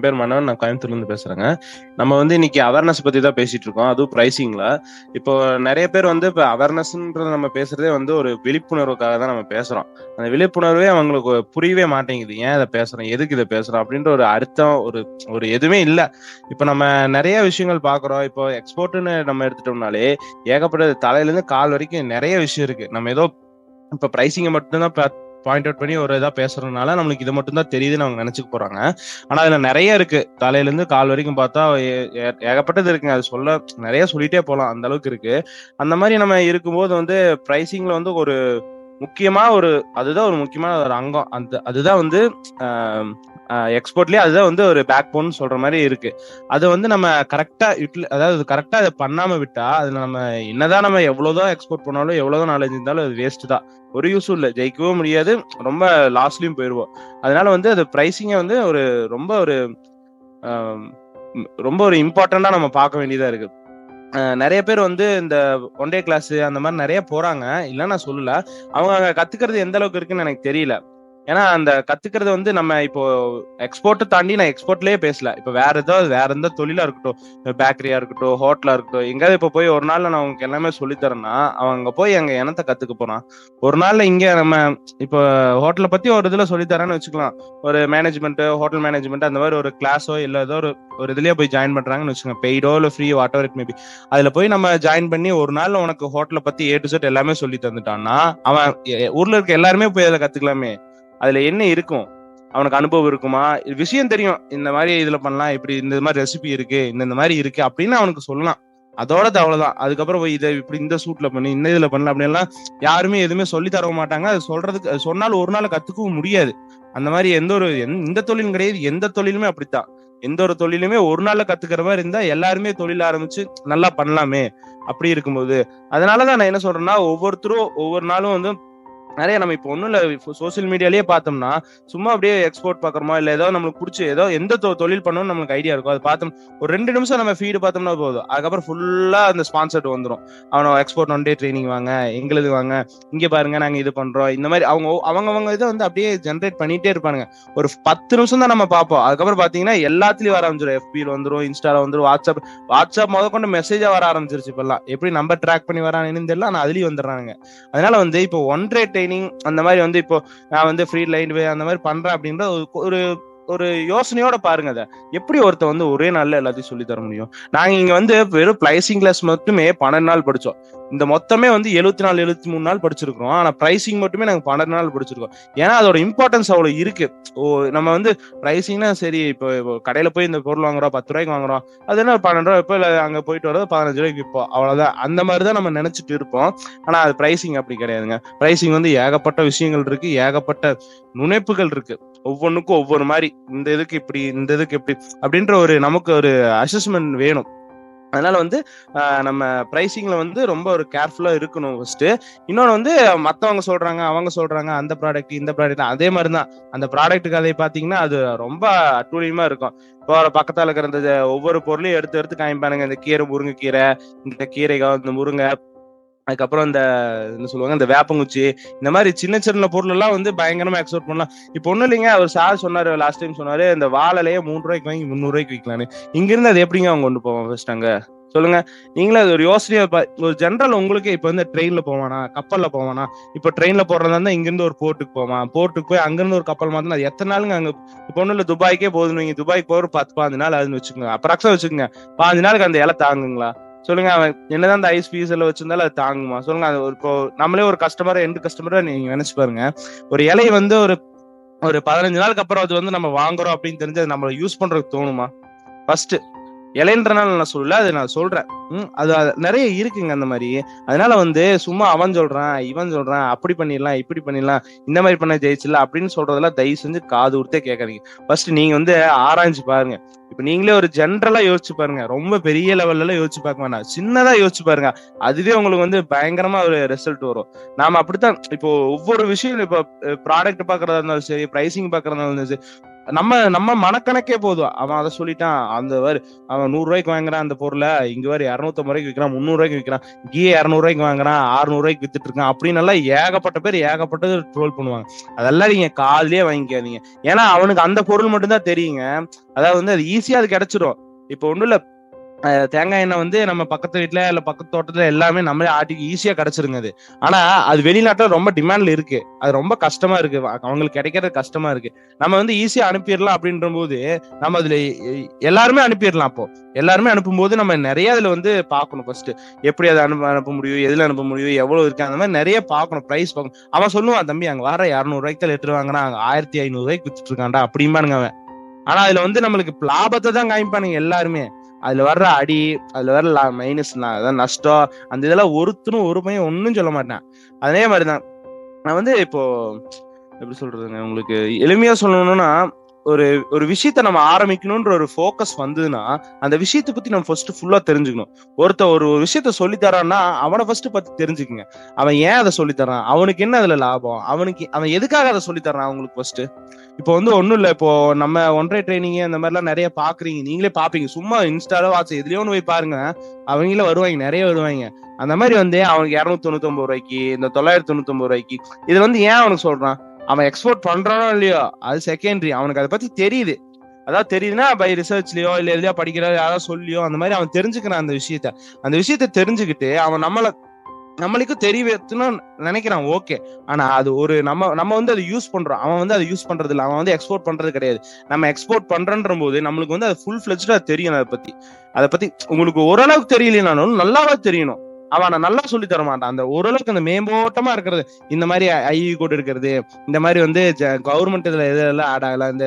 என் பேர் மனவன் நான் கோயம்புத்தூர்ல இருந்து பேசுறேங்க. நம்ம வந்து இன்னைக்கு அவேர்னஸ் பத்தி தான் பேசிட்டு இருக்கோம். அதுவும் பிரைசிங்ல இப்போ நிறைய பேர் வந்து இப்போ அவேர்னஸ்ன்றது நம்ம பேசுறதே வந்து ஒரு விழிப்புணர்வுக்காக தான் நம்ம பேசுறோம். அந்த விழிப்புணர்வே அவங்களுக்கு புரியவே மாட்டேங்குது. ஏன் இதை பேசுறோம் எதுக்கு இதை பேசுறோம் அப்படின்ற ஒரு அர்த்தம் ஒரு ஒரு எதுவுமே இல்ல. இப்போ நம்ம நிறைய விஷயங்கள் பாக்குறோம் இப்போ எக்ஸ்போர்ட்னு நம்ம எடுத்துட்டோம்னாலே ஏகப்பட்ட தலையில இருந்து கால் வரைக்கும் நிறைய விஷயம் இருக்கு. நம்ம ஏதோ இப்ப பிரைசிங்கை மட்டும்தான் பாயிண்ட் அவுட் பண்ணி ஒரு இதாக பேசுறதுனால நம்மளுக்கு இது மட்டும் தான் தெரியுதுன்னு அவங்க நினச்சிக்க போறாங்க. ஆனா அதுல நிறைய இருக்கு. தலையில இருந்து கால் வரைக்கும் பார்த்தா ஏகப்பட்டது இருக்குங்க. அது சொல்ல நிறைய சொல்லிட்டே போலாம். அந்த அளவுக்கு இருக்கு. அந்த மாதிரி நம்ம இருக்கும்போது வந்து பிரைசிங்ல வந்து ஒரு முக்கியமா ஒரு அதுதான் ஒரு முக்கியமான ஒரு அங்கம். அந்த அதுதான் வந்து எக்ஸ்போர்ட்லயே அதுதான் வந்து ஒரு பேக் போன் சொல்ற மாதிரி இருக்கு. அது வந்து நம்ம கரெக்டா அதாவது கரெக்டா அதை பண்ணாம விட்டா அது நம்ம என்னதான் நம்ம எவ்வளவுதான் எக்ஸ்போர்ட் பண்ணாலும் எவ்வளவுதான் நாலேஜ் இருந்தாலும் அது வேஸ்ட் தான். ஒரு யூஸும் இல்லை. ஜெயிக்கவும் முடியாது. ரொம்ப லாஸ்ட்லயும் போயிடுவோம். அதனால வந்து அது ப்ரைஸிங்கை வந்து ஒரு ரொம்ப ஒரு ரொம்ப ஒரு இம்பார்ட்டண்டா நம்ம பார்க்க வேண்டியதா இருக்கு. நிறைய பேர் வந்து இந்த ஒன் டே கிளாஸ் அந்த மாதிரி நிறைய போறாங்க. இல்ல நான் சொல்லல. அவங்க அங்க கத்துக்கிறது எந்த அளவுக்கு இருக்குன்னு எனக்கு தெரியல. ஏன்னா அந்த கத்துக்கிறது வந்து நம்ம இப்போ எக்ஸ்போர்ட் தாண்டி நான் எக்ஸ்போர்ட்லயே பேசல. இப்போ வேற ஏதாவது வேற எந்த தொழிலா இருக்கட்டும் பேக்கரியா இருக்கட்டும் ஹோட்டலா இருக்கட்டும் எங்கேயாவது இப்போ போய் ஒரு நாள்ல நான் உங்களுக்கு எல்லாமே சொல்லித் தரேன்னா அவன் அங்க போய் எங்க இனத்தை கத்துக்க போறான். ஒரு நாள்ல இங்க நம்ம இப்போ ஹோட்டலை பத்தி ஒரு இதுல சொல்லித் தரேன்னு வச்சுக்கலாம். ஒரு மேனேஜ்மெண்ட் ஹோட்டல் மேனேஜ்மெண்ட் அந்த மாதிரி ஒரு கிளாஸோ இல்ல ஏதோ ஒரு ஒரு இதுலயே போய் ஜாயின் பண்றாங்கன்னு வச்சுக்கோங்க. பெய்டோ இல்ல free whatever it maybe அதுல போய் நம்ம ஜாயின் பண்ணி ஒரு நாள்ல உனக்கு ஹோட்டலை பத்தி ஏ டு செட் எல்லாமே சொல்லி தந்துட்டான்னா அவன் ஊர்ல இருக்க எல்லாருமே போய் அதில் கத்துக்கலாமே. அதுல என்ன இருக்கும்? அவனுக்கு அனுபவம் இருக்குமா? இது விஷயம் தெரியும். இந்த மாதிரி இதுல பண்ணலாம் இப்படி இந்த மாதிரி ரெசிபி இருக்கு இந்த இந்த மாதிரி இருக்கு அப்படின்னு அவனுக்கு சொல்லலாம். அதோட அவ்வளவுதான். அதுக்கப்புறம் போய் இதை இப்படி இந்த சூட்ல பண்ணி இந்த இதுல பண்ணலாம் அப்படின்லாம் யாருமே எதுவுமே சொல்லி தர மாட்டாங்க. அது சொல்றதுக்கு சொன்னாலும் ஒரு நாள் கத்துக்கவும் முடியாது. அந்த மாதிரி எந்த ஒரு இந்த தொழிலும் கிடையாது. எந்த தொழிலுமே அப்படித்தான். எந்த ஒரு தொழிலுமே ஒரு நாள்ல கத்துக்கிற மாதிரி இருந்தா எல்லாருமே தொழில் ஆரம்பிச்சு நல்லா பண்ணலாமே அப்படி இருக்கும்போது. அதனாலதான் நான் என்ன சொல்றேன்னா ஒவ்வொருத்தரும் ஒவ்வொரு நாளும் வந்து நிறைய நம்ம இப்போ ஒன்றும் இல்லை சோசியல் மீடியாலேயே பார்த்தோம்னா சும்மா அப்படியே எக்ஸ்போர்ட் பார்க்குறோமா இல்லை ஏதோ நம்மளுக்கு பிடிச்சி ஏதோ எந்த தொ- தொழில் பண்ணணும்னு நம்மளுக்கு ஐடியா இருக்கும் அது பார்த்தோம் ஒரு ரெண்டு நிமிஷம் நம்ம ஃபீடு பார்த்தோம்னா போதும். அதுக்கப்புறம் ஃபுல்லாக அந்த ஸ்பான்சர்ட் வந்துடும் அவனை எக்ஸ்போர்ட் ஒன் டே ட்ரைனிங் வாங்க எங்களுது வாங்க இங்கே பாருங்க நாங்கள் இது பண்ணுறோம் இந்த மாதிரி அவங்க அவங்கவங்க இதை வந்து அப்படியே ஜென்ரேட் பண்ணிகிட்டே இருப்பானுங்க. ஒரு பத்து நிமிஷம் தான் நம்ம பார்ப்போம். அதுக்கப்புறம் பார்த்தீங்கன்னா எல்லாத்துலேயும் வர ஆரம்பிச்சிடும் எஃபியில் வந்துடும் இன்ஸ்டாவில் வந்துடும் வாட்ஸ்அப் வாட்ஸ்அப் முத கொண்டு மெசேஜா வர ஆரம்பிச்சிருச்சு இப்போல்லாம். எப்படி நம்பர் ட்ராக் பண்ணி வரானுன்னு தெரியல ஆனால் அதுலேயும் வந்துடுறாங்க அதனால வந்து இப்போ ஒன் ரே ட்ரைனிங் அந்த மாதிரி வந்து இப்போ நான் வந்து ஃப்ரீ லைன் வே அந்த மாதிரி பண்றேன் அப்படின்ற ஒரு- ஒரு யோசனையோட பாருங்க அதை. எப்படி ஒருத்த வந்து ஒரே நாள்ல எல்லாத்தையும் சொல்லி தர முடியும்? நாங்க இங்க வந்து வெறும் பிரைசிங் கிளாஸ் மட்டுமே பன்னெண்டு நாள் படிச்சோம். இந்த மொத்தமே வந்து எழுபத்தி நாலு எழுபத்தி மூணு நாள் படிச்சிருக்கிறோம். ஆனா பிரைசிங் மட்டுமே நாங்க பன்னெண்டு நாள் படிச்சிருக்கோம். ஏன்னா அதோட இம்பார்ட்டன்ஸ் அவ்வளவு இருக்கு. ஓ நம்ம வந்து பிரைசிங்னா சரி இப்போ கடையில போய் இந்த பொருள் வாங்குறோம் பத்து ரூபாய்க்கு வாங்குறோம். அது என்ன பன்னெண்டு ரூபாய் இப்போ இல்லை அங்க போயிட்டு வரது பதினஞ்சு ரூபாய்க்கு இப்போ அவ்வளவுதான். அந்த மாதிரி தான் நம்ம நினைச்சிட்டு இருப்போம். ஆனா அது பிரைசிங் அப்படி கிடையாதுங்க. பிரைசிங் வந்து ஏகப்பட்ட விஷயங்கள் இருக்கு ஏகப்பட்ட நுழைப்புகள் இருக்கு. ஒவ்வொன்றுக்கும் ஒவ்வொரு மாதிரி. இந்த இதுக்கு இப்படி இந்த இதுக்கு இப்படி அப்படின்ற ஒரு நமக்கு ஒரு அசஸ்மெண்ட் வேணும். அதனால வந்து ஆஹ், நம்ம ப்ரைசிங்ல வந்து ரொம்ப ஒரு கேர்ஃபுல்லா இருக்கணும் ஃபர்ஸ்ட் இன்னொன்று வந்து மத்தவங்க சொல்றாங்க அவங்க சொல்றாங்க அந்த ப்ராடக்ட் இந்த ப்ராடக்ட் அதே மாதிரி தான் அந்த ப்ராடக்ட் கதையை பார்த்தீங்கன்னா அது ரொம்ப அட்டூழியமா இருக்கும். இப்போ பக்கத்தால இருக்கிற இந்த ஒவ்வொரு பொருளையும் எடுத்து எடுத்து காமிப்பானுங்க. இந்த கீரை முருங்கைக்கீரை இந்த கீரைகள் இந்த முருங்கை அதுக்கப்புறம் இந்த என்ன சொல்லுவாங்க இந்த வேப்பங்குச்சி இந்த மாதிரி சின்ன சின்ன பொருள் எல்லாம் வந்து பயங்கரமா எக்ஸ்போர்ட் பண்ணலாம். இப்போ ஒண்ணும் இல்லைங்க அவர் சார் சொன்னாரு லாஸ்ட் டைம் சொன்னாரு இந்த வாழலையே மூணு ரூபாய்க்கு வாங்கி முந்நூறு ரூபாய்க்கு விற்கலான்னு. இங்க இருந்து அது எப்படிங்க அவங்க கொண்டு போவோம் ஃபர்ஸ்ட் அங்க? சொல்லுங்க. நீங்களே அது ஒரு யோசனையா ஒரு ஜென்ரல் உங்களுக்கே இப்ப வந்து ட்ரெயின்ல போவானா கப்பல்ல போவானா? இப்ப ட்ரெயின்ல போறதா இருந்தா இங்கிருந்து ஒரு போர்ட்டுக்கு போவான். போர்ட்டுக்கு போய் அங்கிருந்து ஒரு கப்பல் மாத்தினா அது எத்தனை நாளுங்க அங்க இப்ப ஒண்ணு இல்ல துபாய்க்கே போதுன்னு வைங்க. துபாய்க்கு போற பத்து பாஞ்சு நாள் அதுன்னு வச்சுக்கோங்க. அப்ராக்ஸா வச்சுக்கோங்க. பாஞ்சு நாளுக்கு அந்த இலை தாங்குங்களா? சொல்லுங்க அவன் என்னதான் அந்த ஐஸ் பீஸ் எல்லாம் வச்சிருந்தாலும் அது தாங்குமா? சொல்லுங்க அது ஒரு நம்மளே ஒரு கஸ்டமர் எண்டு கஸ்டமரா நீங்க நினைச்சு பாருங்க. ஒரு இலை வந்து ஒரு ஒரு பதினஞ்சு நாளுக்கு அப்புறம் அது வந்து நம்ம வாங்குறோம் அப்படின்னு தெரிஞ்சு அது நம்ம யூஸ் பண்றதுக்கு தோணுமா? ஃபர்ஸ்ட் இலைன்றனால நான் சொல்லல அது நான் சொல்றேன். அது நிறைய இருக்குங்க அந்த மாதிரி. அதனால வந்து சும்மா அவன் சொல்றான் இவன் சொல்றான் அப்படி பண்ணிடலாம் இப்படி பண்ணிடலாம் இந்த மாதிரி பண்ண ஜெயிச்சிடல அப்படின்னு சொல்றதெல்லாம் தயவு செஞ்சு காது உறுத்தே கேட்காதீங்க. ஃபர்ஸ்ட் நீங்க வந்து ஆராய்ஞ்சு பாருங்க. இப்ப நீங்களே ஒரு ஜென்ரலா யோசிச்சு பாருங்க. ரொம்ப பெரிய லெவல்ல எல்லாம் யோசிச்சு பார்க்க வேணாம். சின்னதா யோசிச்சு பாருங்க. அதுவே உங்களுக்கு வந்து பயங்கரமா ஒரு ரிசல்ட் வரும். நாம அப்படித்தான் இப்போ ஒவ்வொரு விஷயம் இப்போ ப்ராடக்ட் பாக்குறதா இருந்தாலும் சரி பிரைசிங் பாக்குறதா இருந்தாலும் சரி நம்ம நம்ம மனக்கணக்கே போதும். அவன் அதை சொல்லிட்டான் அந்த வேறு அவன் நூறு ரூபாய்க்கு வாங்குறான் அந்த பொருளை இங்க வேறு இரநூத்தம்பது ரூபாய்க்கு விற்கிறான் முந்நூறு ரூபாய்க்கு விற்கிறான் கீ இரநூறு ரூபாய்க்கு வாங்குறான் ஆறுநூறு ரூபாய்க்கு வித்துட்டு இருக்கான் அப்படின்னு எல்லாம் ஏகப்பட்ட பேர் ஏகப்பட்டது ட்ரோல் பண்ணுவாங்க. அதெல்லாம் நீங்க காதுலயே வாங்கிக்காதீங்க. ஏன்னா அவனுக்கு அந்த பொருள் மட்டும்தான் தெரியுங்க. அதாவது வந்து அது ஈஸியா அது கிடைச்சிரும். இப்போ ஒண்ணும் இல்ல தேங்காய் எண்ணெய் வந்து நம்ம பக்கத்து வீட்டுல இல்ல பக்கத்து தோட்டத்துல எல்லாமே நம்மளே ஆட்டிக்கு ஈஸியா கிடைச்சிருங்க அது. ஆனா அது வெளிநாட்டுல ரொம்ப டிமாண்ட்ல இருக்கு. அது ரொம்ப கஷ்டமா இருக்கு. அவங்களுக்கு கிடைக்கிறது கஷ்டமா இருக்கு. நம்ம வந்து ஈஸியா அனுப்பிடலாம் அப்படின்ற போது நம்ம அதுல எல்லாருமே அனுப்பிடலாம் அப்போ. எல்லாருமே அனுப்பும்போது நம்ம நிறைய அதுல வந்து பார்க்கணும் ஃபர்ஸ்ட் எப்படி அதை அனுப்ப அனுப்ப முடியும்? எதுல அனுப்ப முடியும்? எவ்வளவு இருக்கு? அந்த மாதிரி நிறைய பார்க்கணும். பிரைஸ் பார்க்கணும். அவன் சொல்லுவான் தம்பி அங்க வர இரநூறு ரூபாய்க்கு லெட்டர் வாங்கினா அங்க ஆயிரத்தி ஐநூறு ரூபாய்க்கு வித்துட்டு இருக்கான்டா. அப்படிம்பானுங்க அவன். ஆனா அதுல வந்து நம்மளுக்கு லாபத்தை தான் காமிப்பானுங்க எல்லாருமே. அதுல வர்ற அடி அதுல வர்ற மைனஸ் அதான் நஷ்டம். அந்த இதெல்லாம் ஒருத்தரும் ஒரு பையன் ஒன்னும் சொல்ல மாட்டேன். அதே மாதிரிதான். நான் வந்து இப்போ எப்படி சொல்றதுங்க உங்களுக்கு எளிமையா சொல்லணும்னா ஒரு ஒரு விஷயத்த நம்ம ஆரம்பிக்கணும்ன்ற ஒரு ஃபோக்கஸ் வந்ததுன்னா அந்த விஷயத்தை பத்தி நம்ம ஃபர்ஸ்ட் ஃபுல்லா தெரிஞ்சுக்கணும். ஒருத்த ஒரு ஒரு விஷயத்த சொல்லி தரான்னா அவனை ஃபர்ஸ்ட் பத்தி தெரிஞ்சுக்குங்க. அவன் ஏன் அதை சொல்லி தரான் அவனுக்கு என்ன அதுல லாபம்? அவனுக்கு அவன் எதுக்காக அதை சொல்லி தரான் அவங்களுக்கு ஃபர்ஸ்ட் இப்போ வந்து ஒண்ணும் இல்ல. இப்போ நம்ம ஒன்றரை ட்ரைனிங் அந்த மாதிரிலாம் நிறைய பாக்குறீங்க. நீங்களே பாப்பீங்க. சும்மா இன்ஸ்டால வாட்ஸ் எதுலயோ ஒன்று போய் பாருங்க. அவங்களே வருவாங்க நிறைய வருவாங்க. அந்த மாதிரி வந்து அவனுக்கு இரநூத்தி தொண்ணூத்தி ஒன்பது ரூபாய்க்கு இந்த தொள்ளாயிரத்தி தொண்ணூத்தி ஒன்பது ரூபாய்க்கு இது வந்து ஏன் அவனுக்கு சொல்றான்? அவன் எக்ஸ்போர்ட் பண்றானோ இல்லையோ அது செகண்டரி அவனுக்கு அதை பத்தி தெரியுது. அதாவது தெரியுதுன்னா பை ரிசர்ச்லயோ இல்ல எதுலயோ படிக்கிறோ யாராவது சொல்லியோ அந்த மாதிரி அவன் தெரிஞ்சுக்கிறான் அந்த விஷயத்த. அந்த விஷயத்த தெரிஞ்சுக்கிட்டு அவன் நம்மள நம்மளுக்கும் தெரியவேத்துன்னு நினைக்கிறான் ஓகே ஆனா அது ஒரு நம்ம நம்ம வந்து அதை யூஸ் பண்றோம். அவன் வந்து அதை யூஸ் பண்றது இல்லை. அவன் வந்து எக்ஸ்போர்ட் பண்றது கிடையாது. நம்ம எக்ஸ்போர்ட் பண்றன்ற போது நம்மளுக்கு வந்து அது ஃபுல் ஃபிளெஜ்டா தெரியும் அதை பத்தி. அதை பத்தி உங்களுக்கு ஓரளவுக்கு தெரியலனாலும் நல்லாவா தெரியணும். அவன் நான் நல்லா சொல்லி தர மாட்டான். அந்த ஓரளவுக்கு அந்த மேம்போட்டமா இருக்கிறது. இந்த மாதிரி ஐஇ கோட் இருக்கிறது இந்த மாதிரி வந்து கவர்மெண்ட் இதுல எதெல்லாம் ஆட் ஆகல இந்த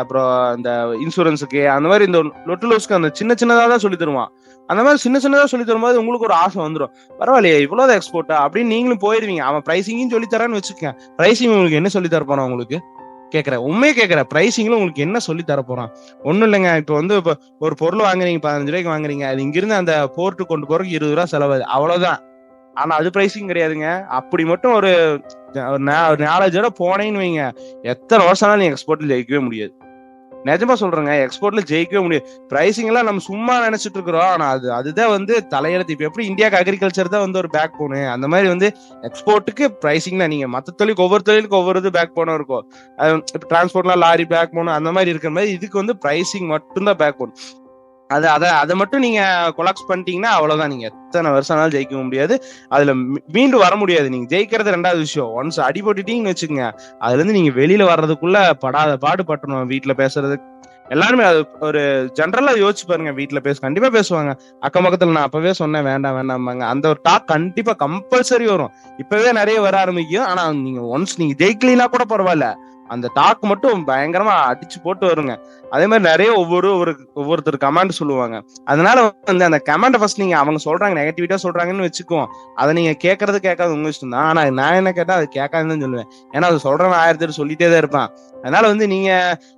அப்புறம் இந்த இன்சூரன்ஸுக்கு அந்த மாதிரி இந்த லொட்டுலோஸ்க்கு அந்த சின்ன சின்னதா தான் சொல்லி தருவான். அந்த மாதிரி சின்ன சின்னதா சொல்லி தரும்போது உங்களுக்கு ஒரு ஆசை வந்துடும் பரவாயில்லையே இவ்வளவுதான் எக்ஸ்போர்ட்டா அப்படின்னு நீங்களும் போயிருவீங்க. அவன் பிரைசிங்கும் சொல்லி தரான்னு வச்சுக்கேன் பிரைசிங் உங்களுக்கு என்ன சொல்லி தர உங்களுக்கு? கேட்குற உண்மையே கேட்குறேன் ப்ரைஸிங்கில் உங்களுக்கு என்ன சொல்லி தர போகிறான் ஒன்றும் இல்லைங்க. இப்போ வந்து இப்போ ஒரு பொருள் வாங்குறீங்க பதினஞ்சு ரூபாய்க்கு வாங்குறீங்க. அது இங்கிருந்து அந்த போர்ட்டு கொண்டு போறதுக்கு இருபது ரூபா செலவு அவ்வளோதான் ஆனால் அது ப்ரைஸிங் கிடையாதுங்க. அப்படி மட்டும் ஒரு நா- ஒரு நாலேஜோட போனேன்னு வைங்க. எத்தனை வருஷம் நீங்க எக்ஸ்போர்ட்டில் ஜெயிக்கவே முடியாது. நிஜமா சொல்றேங்க எக்ஸ்போர்ட்ல ஜெயிக்கவே முடியாது. பிரைசிங் எல்லாம் நம்ம சும்மா நினைச்சிட்டு இருக்கிறோம். ஆனா அது அதுதான் வந்து தலையெழுத்து. இப்ப எப்படி இந்தியாவுக்கு அக்ரிகல்ச்சர் தான் வந்து ஒரு பேக் போனு அந்த மாதிரி வந்து எக்ஸ்போர்ட்டுக்கு பிரைசிங் தான் நீங்க மத்த தொழிலுக்கு ஒவ்வொரு தொழிலுக்கு ஒவ்வொரு இது பேக் போனும் இருக்கும் இப்போ டிரான்ஸ்போர்ட்லாம் லாரி பேக் போனும் அந்த மாதிரி இருக்கிற மாதிரி இதுக்கு வந்து பிரைசிங் மட்டும்தான் பேக் போனும் அது அதை அதை மட்டும் நீங்க கொலாக்ஸ் பண்ணிட்டீங்கன்னா அவ்வளவுதான். நீங்க எத்தனை வருஷம் ஆனாலும் ஜெயிக்க முடியாது. அதுல மீண்டும் வர முடியாது. நீங்க ஜெயிக்கிறது ரெண்டாவது விஷயம். ஒன்ஸ் அடிபட்டுட்டீங்கன்னு வச்சுக்கோங்க அதுல இருந்து நீங்க வெளியில வர்றதுக்குள்ள படாத பாடு பட்டணும் வீட்டுல பேசுறது. எல்லாருமே அது ஒரு ஜென்ரலா யோசிச்சு பாருங்க வீட்டுல பேச கண்டிப்பா பேசுவாங்க. அக்கம் பக்கத்துல நான் அப்பவே சொன்னேன் வேண்டாம் வேண்டாம்பாங்க. அந்த ஒரு டாக் கண்டிப்பா கம்பல்சரி வரும். இப்பவே நிறைய வர ஆரம்பிக்கும் ஆனா நீங்க ஒன்ஸ் நீங்க ஜெயிக்கலாம் கூட பரவாயில்ல. அந்த டாக் மட்டும் பயங்கரமா அடிச்சு போட்டு வருங்க. அதே மாதிரி நிறைய ஒவ்வொரு ஒரு ஒவ்வொருத்தர் கமெண்ட் சொல்லுவாங்க. அதனால வந்து அந்த கமெண்ட் ஃபர்ஸ்ட் நீங்க அவங்க சொல்றாங்க நெகட்டிவிட்டா சொல்றாங்கன்னு வச்சுக்குவோம். அதை நீங்க கேட்கறது கேட்காது உங்க இஷ்டம் தான். ஆனா நான் என்ன கேட்டா அது கேட்காதுன்னு சொல்லுவேன். ஏன்னா அது சொல்றவன் ஆயிரத்தி பேர் சொல்லிட்டே தான் இருப்பான். அதனால வந்து நீங்க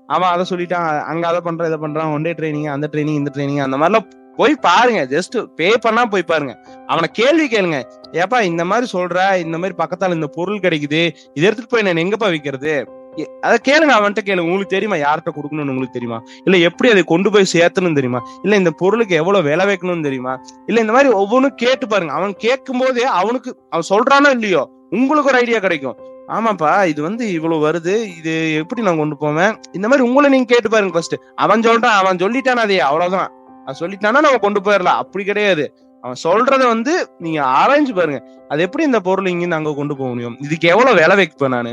அவன் அதை சொல்லிட்டான் அங்க அதை பண்றான் இதை பண்றான் ஒன் டே ட்ரைனிங் அந்த ட்ரைனிங் இந்த ட்ரைனிங் அந்த மாதிரிலாம் போய் பாருங்க. ஜஸ்ட் பே பண்ணா போய் பாருங்க. அவனை கேள்வி கேளுங்க. ஏப்பா இந்த மாதிரி சொல்ற இந்த மாதிரி பக்கத்தால இந்த பொருள் கிடைக்குது இதை எடுத்துட்டு போய் நான் எங்கப்பா விற்கிறது அதை கேளுங்க அவன்கிட்ட கேளுங்க. உங்களுக்கு தெரியுமா யார்கிட்ட கொடுக்கணும்னு உங்களுக்கு தெரியுமா? இல்ல எப்படி அதை கொண்டு போய் சேர்த்தணும் தெரியுமா? இல்ல இந்த பொருளுக்கு எவ்வளவு விலை வைக்கணும்னு தெரியுமா? இல்ல இந்த மாதிரி ஒவ்வொன்றும் கேட்டு பாருங்க. அவன் கேட்கும் போதே அவனுக்கு அவன் சொல்றானோ இல்லையோ உங்களுக்கு ஒரு ஐடியா கிடைக்கும். ஆமாப்பா இது வந்து இவ்வளவு வருது இது எப்படி நான் கொண்டு போவேன்? இந்த மாதிரி உங்களை நீங்க கேட்டு பாருங்க ஃபர்ஸ்ட் அவன் சொல்றான் அவன் சொல்லிட்டான் அதே அவ்வளவுதான். அவன் சொல்லிட்டானா நம்ம கொண்டு போயிடலாம். அப்படி கிடையாது. அவன் சொல்றத வந்து நீங்க ஆராய்ஞ்சு பாருங்க. அது எப்படி இந்த பொருள் இங்கிருந்து அங்க கொண்டு போக முடியும்? இதுக்கு எவ்வளவு விலை வைப்பேன் நானு?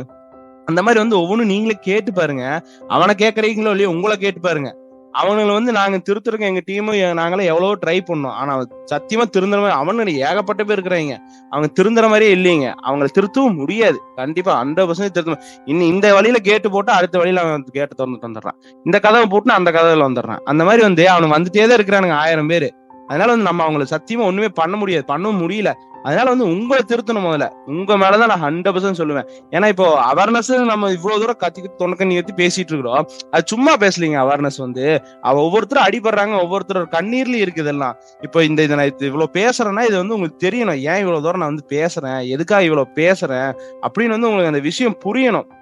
அந்த மாதிரி வந்து ஒவ்வொன்றும் நீங்களே கேட்டு பாருங்க. அவனை கேட்கறீங்களோ இல்லையோ உங்களை கேட்டு பாருங்க. அவனுங்களை வந்து நாங்க திருத்துறோம் எங்க டீமும் நாங்களே எவ்வளவோ ட்ரை பண்ணோம். ஆனா அவன் சத்தியமா திருந்துற மாதிரி அவனு ஏகப்பட்ட பேர் இருக்கிறாங்க. அவங்க திருந்துற மாதிரியே இல்லைங்க. அவங்களை திருத்தவும் முடியாது. கண்டிப்பா ஹண்ட்ரட் பர்சன்ட் திருத்தணும் இன்னும் இந்த வழியில கேட்டு போட்டு அடுத்த வழியில அவன் கேட்டு திறந்துட்டு வந்துடுறான் இந்த கதவை போட்டு அந்த கதவுல வந்துடுறான். அந்த மாதிரி வந்து அவன் வந்துட்டே தான் இருக்கிறானுங்க ஆயிரம் பேர். அதனால வந்து நம்ம அவங்களை சத்தியமா ஒண்ணுமே பண்ண முடியாது பண்ணவும் முடியல. அதனால வந்து உங்களை திருத்தணும் முதல்ல. உங்க மேலதான் நான் ஹண்ட்ரட் பர்சன்ட் சொல்லுவேன். ஏன்னா இப்போ அவேர்னஸ் நம்ம இவ்வளவு தூரம் கத்தி தொண்டக்கண்ணி ஏத்தி பேசிட்டு இருக்கிறோம். அது சும்மா பேசலீங்க அவேர்னஸ் வந்து. அவ ஒவ்வொருத்தரும் அடிபடுறாங்க ஒவ்வொருத்தரும் கண்ணீர்லயும் இருக்கு இதெல்லாம். இப்போ இந்த இதை நான் இது இவ்வளவு பேசுறேன்னா இது வந்து உங்களுக்கு தெரியணும். ஏன் இவ்வளவு தூரம் நான் வந்து பேசுறேன்? எதுக்காக இவ்வளவு பேசுறேன்? அப்படின்னு வந்து உங்களுக்கு அந்த விஷயம் புரியணும்.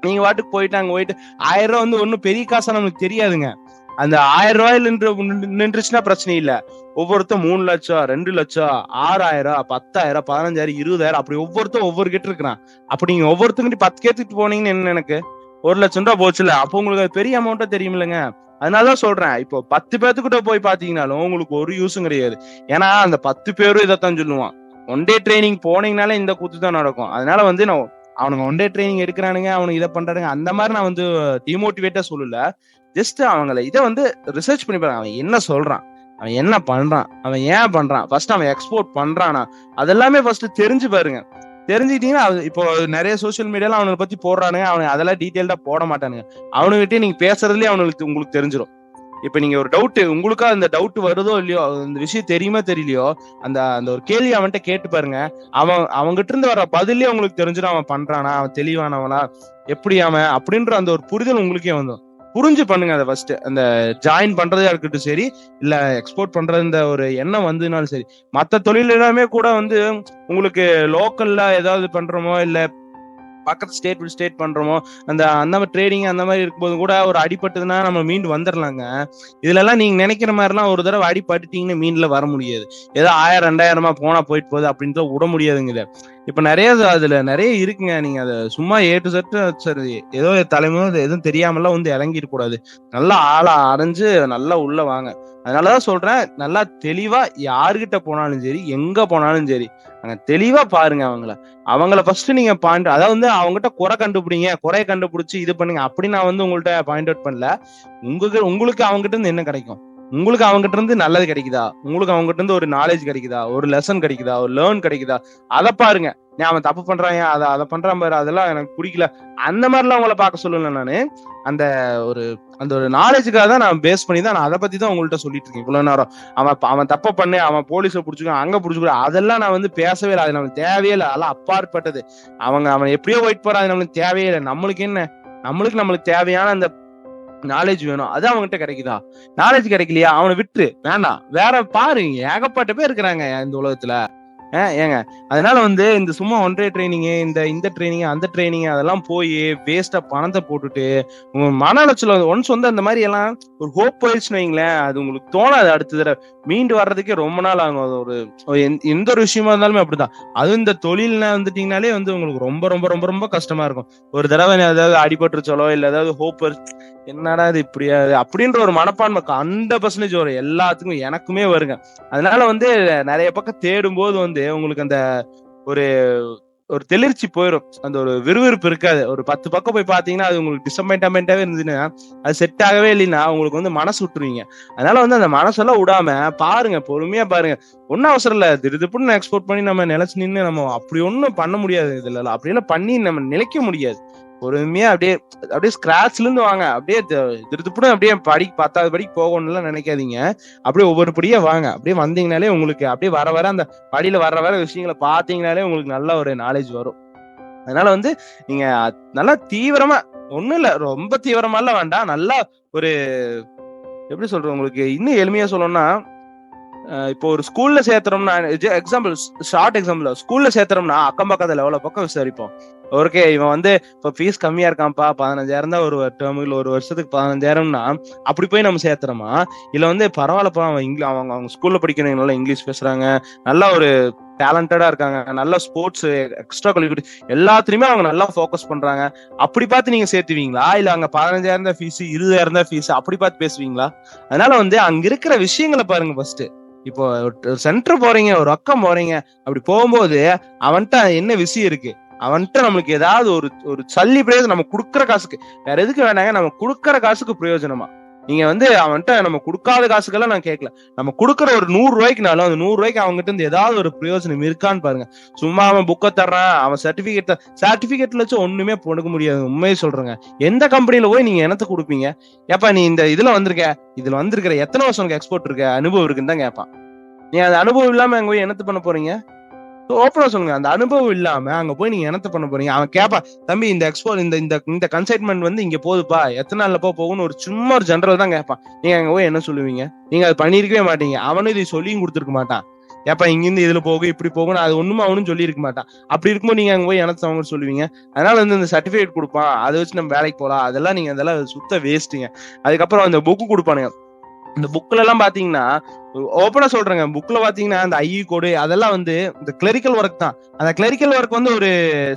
நீங்க வாட்டுக்கு போயிட்டாங்க போயிட்டு ஆயிரம் ரூபாய் வந்து ஒண்ணும் பெரிய காசா நமக்கு தெரியாதுங்க. அந்த ஆயிரம் ரூபாயில நின்று நின்றுச்சுன்னா பிரச்சனை இல்ல. ஒவ்வொருத்தரும் மூணு லட்சம் ரெண்டு லட்சம் ஆறாயிரம் பத்தாயிரம் பதினஞ்சாயிரம் இருபதாயிரம் அப்படி ஒவ்வொருத்தரும் ஒவ்வொரு கிட்ட இருக்கிறான். அப்படி நீங்க ஒவ்வொருத்தங்கிட்ட பத்து கேத்துட்டு போனீங்கன்னு என்ன எனக்கு? ஒரு லட்சம் ரூபாய் போச்சுல அப்போ உங்களுக்கு அது பெரிய அமௌண்ட்டா தெரியுமில்லங்க. அதனாலதான் சொல்றேன் இப்போ பத்து பேத்துக்கிட்ட போய் பாத்தீங்கன்னாலும் உங்களுக்கு ஒரு யூஸும் கிடையாது. ஏன்னா அந்த பத்து பேரும் இதைத்தான் சொல்லுவான். ஒன் டே ட்ரைனிங் போனீங்கனாலே இந்த கூத்து தான் நடக்கும். அதனால வந்து நான் அவனுங்க ஒன் டே ட்ரைனிங் எடுக்கிறானுங்க அவனுங்க இதை பண்றானுங்க. அந்த மாதிரி நான் வந்து டிமோட்டிவேட்டா சொல்லல. ஜஸ்ட் அவங்கள இதை வந்து ரிசர்ச் பண்ணி பாருங்க. அவன் என்ன சொல்றான்? அவன் என்ன பண்றான்? அவன் ஏன் பண்றான்? ஃபர்ஸ்ட் அவன் எக்ஸ்போர்ட் பண்றானா? அதெல்லாமே ஃபர்ஸ்ட் தெரிஞ்சு பாருங்க. தெரிஞ்சுக்கிட்டீங்கன்னா அது இப்போ நிறைய சோஷியல் மீடியால அவனை பத்தி போடுறானுங்க. அவனுக்கு அதெல்லாம் டீட்டெயில்டா போட மாட்டானுங்க. அவனுகிட்டே நீங்க பேசுறதுலயே அவனுக்கு உங்களுக்கு தெரிஞ்சிடும் இப்ப நீங்க ஒரு டவுட் உங்களுக்கா அந்த டவுட் வருதோ இல்லையோ அந்த விஷயம் தெரியுமா தெரியலையோ அந்த அந்த ஒரு கேள்வி அவன்கிட்ட கேட்டு பாருங்க. அவன் அவங்ககிட்ட இருந்து வர பதிலே உங்களுக்கு தெரிஞ்சிடும் அவன் பண்றானா அவன் தெளிவானவனா எப்படி அவன் அப்படின்ற அந்த ஒரு புரிதல் உங்களுக்கே வந்துடும் புரிஞ்சு பண்ணுங்க அதை ஃபர்ஸ்ட் அந்த ஜாயின் பண்றதா இருக்கட்டும் சரி இல்ல எக்ஸ்போர்ட் பண்றது இந்த ஒரு எண்ணம் வந்ததுனாலும் சரி. மற்ற தொழில் எல்லாமே கூட வந்து உங்களுக்கு லோக்கல்ல ஏதாவது பண்றோமோ இல்ல பக்கத்து ஸ்டேட் விட்டு ஸ்டேட் பண்றோமோ அந்த அந்த மாதிரி ட்ரேடிங் அந்த மாதிரி இருக்கும்போது கூட ஒரு அடிபட்டதுன்னா நம்ம மீண்டு வந்துடலாங்க இதுல எல்லாம் நீங்க நினைக்கிற மாதிரிலாம் ஒரு தடவை அடிபட்டுட்டீங்கன்னு மீன்ல வர முடியாது. ஏதோ ஆயிரம் ரெண்டாயிரமா போனா போயிட்டு போகுது அப்படின்னு விட முடியாதுங்க. இப்ப நிறைய அதுல நிறைய இருக்குங்க. நீங்க அதை சும்மா ஏட்டு சட்டு சரி ஏதோ தலைமுறை எதுவும் தெரியாமலாம் வந்து இறங்கிட கூடாது. நல்லா ஆளா அரைஞ்சு நல்லா உள்ள வாங்க. அதனாலதான் சொல்றேன் நல்லா தெளிவா யாருகிட்ட போனாலும் சரி எங்க போனாலும் சரி அங்க தெளிவா பாருங்க அவங்கள. அவங்கள ஃபர்ஸ்ட் நீங்க பாயிண்ட் அதாவது வந்து அவங்ககிட்ட குறை கண்டுபிடிங்க குறைய கண்டுபிடிச்சு இது பண்ணுங்க அப்படி நான் வந்து உங்கள்ட்ட பாயிண்ட் அவுட் பண்ணல. உங்களுக்கு உங்களுக்கு அவங்ககிட்ட இருந்து என்ன கிடைக்கும்? உங்களுக்கு அவங்ககிட்ட இருந்து நல்லது கிடைக்குதா? உங்களுக்கு அவங்ககிட்ட இருந்து ஒரு நாலேஜ் கிடைக்குதா? ஒரு லெசன் கிடைக்குதா? ஒரு லேர்ன் கிடைக்குதா? அதை பாருங்க. நீ அவன் தப்பு பண்றான்? ஏன் அதை அதை பண்றான் பாரு? அதெல்லாம் எனக்கு பிடிக்கல. அந்த மாதிரிலாம் உங்களை பார்க்க சொல்லல நானு. அந்த ஒரு அந்த ஒரு நாலேஜுக்காக தான் நான் பேஸ் பண்ணி தான் நான் அதை பத்தி தான் உங்கள்ட்ட சொல்லிட்டு இருக்கேன். இவ்வளவு நேரம் அவன் அவன் தப்ப பண்ணு அவன் போலீஸை பிடிச்சிக்கோ அங்க பிடிச்சிக்கோ அதெல்லாம் நான் வந்து பேசவே இல்லை. அது நமக்கு தேவையே இல்லை. அதெல்லாம் அப்பாற்பட்டது. அவங்க அவன் எப்படியோ ஒயிட் போறான் அது நம்மளுக்கு தேவையே இல்லை. நம்மளுக்கு என்ன? நம்மளுக்கு நம்மளுக்கு தேவையான அந்த நாலேஜ் வேணும். அது அவன்கிட்ட கிடைக்குதா? நாலேஜ் கிடைக்கலையா? அவனை விட்டு வேண்டாம். வேற பாருங்க ஏகப்பட்ட பேர் இருக்கிறாங்க இந்த உலகத்துல. ஏங்க. அதனால வந்து இந்த சும்மா ஒன்றே ட்ரைனிங் இந்த இந்த ட்ரைனிங் அந்த ட்ரைனிங் அதெல்லாம் போய் வேஸ்டா பணத்தை போட்டுட்டு உங்க மன அலைச்சல் ஒன்ஸ் வந்து அந்த மாதிரி எல்லாம் ஒரு ஹோப் போயிடுச்சுன்னு வைங்களேன் அது உங்களுக்கு தோணாது. அடுத்த தடவை மீண்டு வர்றதுக்கே ரொம்ப நாள் ஆகும். அது ஒரு எந்த- ஒரு விஷயமா இருந்தாலுமே அப்படிதான். அதுவும் இந்த தொழில்னா வந்துட்டீங்கனாலே வந்து உங்களுக்கு ரொம்ப ரொம்ப ரொம்ப ரொம்ப கஷ்டமா இருக்கும். ஒரு தடவை ஏதாவது அடிபட்டுருச்சோலோ இல்ல ஏதாவது ஹோப் என்னடா இது இப்படியா? அப்படின்ற ஒரு மனப்பான்மை அந்த பர்சன்டேஜ் வரும். எல்லாத்துக்கும் எனக்குமே வருங்க. அதனால வந்து நிறைய பக்கம் தேடும் போது வந்து உங்களுக்கு அந்த ஒரு ஒரு தெளிர்ச்சி போயிடும் அந்த ஒரு விறுவிறுப்பு இருக்காது. ஒரு பத்து பக்கம் போய் பாத்தீங்கன்னா அது உங்களுக்கு டிசப்பாயின்மெண்டாவே இருந்ததுன்னா அது செட் ஆகவே இல்லைன்னா உங்களுக்கு வந்து மனசு விட்டுருவீங்க. அதனால வந்து அந்த மனசெல்லாம் விடாம பாருங்க. பொறுமையா பாருங்க. ஒன்னும் அவசரம் இல்ல. திருதுப்புன்னு எக்ஸ்போர்ட் பண்ணி நம்ம நிலைச்சு நின்று நம்ம அப்படி ஒண்ணும் பண்ண முடியாது. இதுல அப்படியெல்லாம் பண்ணி நம்ம நிலைக்க முடியாது. பொறுமையா அப்படியே அப்படியே ஸ்கிராச்ல இருந்து வாங்க. அப்படியே திருதுப்புன்னு அப்படியே படி பத்தாவது படிக்கு போகணும்லாம் நினைக்காதீங்க. அப்படியே ஒவ்வொரு படியா வாங்க. அப்படியே வந்தீங்கனாலே உங்களுக்கு அப்படியே வர வர அந்த படியில வர வர விஷயங்களை பாத்தீங்கனாலே உங்களுக்கு நல்ல ஒரு நாலேஜ் வரும். அதனால வந்து நீங்க நல்லா தீவிரமா ஒண்ணும் இல்ல ரொம்ப தீவிரமா எல்லாம் வேண்டாம். நல்லா ஒரு எப்படி சொல்றது உங்களுக்கு? இன்னும் எளிமையா சொல்லணும்னா இப்போ ஒரு ஸ்கூல்ல சேர்த்துறோம்னா எக்ஸாம்பிள் ஷார்ட் எக்ஸாம்பிள் ஸ்கூல்ல சேர்த்துறோம்னா அக்கம் பக்கத்துல எவ்வளவு பக்கம் விசாரிப்போம். ஓகே இவன் வந்து இப்போ ஃபீஸ் கம்மியா இருக்கான்ப்பா பதினஞ்சாயிரம் தான் ஒரு டேர்முக்கு ஒரு வருஷத்துக்கு பதினஞ்சாயிரம்னா அப்படி போய் நம்ம சேர்த்துறோமா? இல்ல வந்து பரவாயில்லப்பா அவன் இங்கிலீஷ் அவங்க அவங்க ஸ்கூல்ல படிக்கிறவங்க நல்லா இங்கிலீஷ் பேசுறாங்க நல்லா ஒரு டேலண்டடா இருக்காங்க நல்ல ஸ்போர்ட்ஸ் எக்ஸ்ட்ரா கரிக்குலர் எல்லாத்துலயுமே அவங்க நல்லா ஃபோக்கஸ் பண்றாங்க. அப்படி பார்த்து நீங்க சேர்த்துவீங்களா? இல்ல அங்க பதினஞ்சாயிரம் தான் ஃபீஸ் இருபதாயிரம் தான் ஃபீஸ் அப்படி பார்த்து பேசுவீங்களா? அதனால வந்து அங்க இருக்கிற விஷயங்களை பாருங்க ஃபர்ஸ்ட் இப்போ சென்டர் போறீங்க ஒரு ரொக்கம் போறீங்க அப்படி போகும்போது அவன்கிட்ட என்ன விஷயம் இருக்கு? அவன்கிட்ட நம்மளுக்கு ஏதாவது ஒரு ஒரு சல்லி பிரயோஜனம் நம்ம கொடுக்குற காசுக்கு. வேற எதுக்கு வேணாங்க நம்ம கொடுக்குற காசுக்கு பிரயோஜனமா? நீங்க வந்து அவன்கிட்ட நம்ம கொடுக்காத காசுக்கெல்லாம் நான் கேட்கல. நம்ம கொடுக்குற ஒரு நூறு ரூபாய்க்குனாலும் அந்த நூறு ரூபாய்க்கு அவங்ககிட்ட இருந்து ஏதாவது ஒரு பிரயோஜனம் இருக்கான்னு பாருங்க. சும்மா அவன் புக்கை தர்றான் அவன் சர்டிபிகேட் சர்டிபிகேட்ல வச்சு ஒண்ணுமே பொடுக்க முடியாது. உண்மையை சொல்றேங்க. எந்த கம்பெனில போய் நீங்க என்னத்த கொடுப்பீங்க? ஏப்பா நீ இந்த இதுல வந்திருக்க. இதுல வந்திருக்கிற எத்தனை வருஷம் உனக்கு எக்ஸ்போர்ட் இருக்க? அனுபவம் இருக்குன்னு தான் கேட்பான். நீ அந்த அனுபவம் இல்லாம அங்க போய் என்னத்த பண்ண போறீங்க? ஓப்பனா சொல்லுங்க அந்த அனுபவம் இல்லாம அங்க போய் நீங்க என்னத்த பண்ண போறீங்க? அவன் கேப்பா தம்பி இந்த எக்ஸ்போ இந்த இந்த இந்த கன்சைட்மெண்ட் வந்து இங்க போகுதுப்பா எத்தனை நாள்ல போ போகும்னு ஒரு சும்மா ஒரு ஜென்ரல் தான் கேட்பான் நீங்க அங்க போய் என்ன சொல்லுவீங்க? நீங்க அது பண்ணிருக்கவே மாட்டீங்க. அவனும் இதை சொல்லியும் கொடுத்துருக்க மாட்டான். ஏப்பா இங்கிருந்து இதுல போகும் இப்படி போகும் அது ஒண்ணுமே அவனும் சொல்லி இருக்க மாட்டான். அப்படி இருக்கும்போது நீங்க அங்க போய் எனக்கு அவங்க சொல்லுவீங்க? அதனால வந்து இந்த சர்டிபிகேட் கொடுப்பான். அதை வச்சு நம்ம வேலைக்கு போலாம். அதெல்லாம் நீங்க அதெல்லாம் சுத்த வேஸ்ட்டுங்க அதுக்கப்புறம் அந்த புக்கு கொடுப்பானுங்க. இந்த புக்ல எல்லாம் பாத்தீங்கன்னா ஓப்பனா சொல்றேங்க. புக்ல பாத்தீங்கன்னா அந்த ஐஇ கோடு அதெல்லாம் வந்து இந்த கிளரிக்கல் ஒர்க் தான். அந்த கிளரிக்கல் ஒர்க் வந்து ஒரு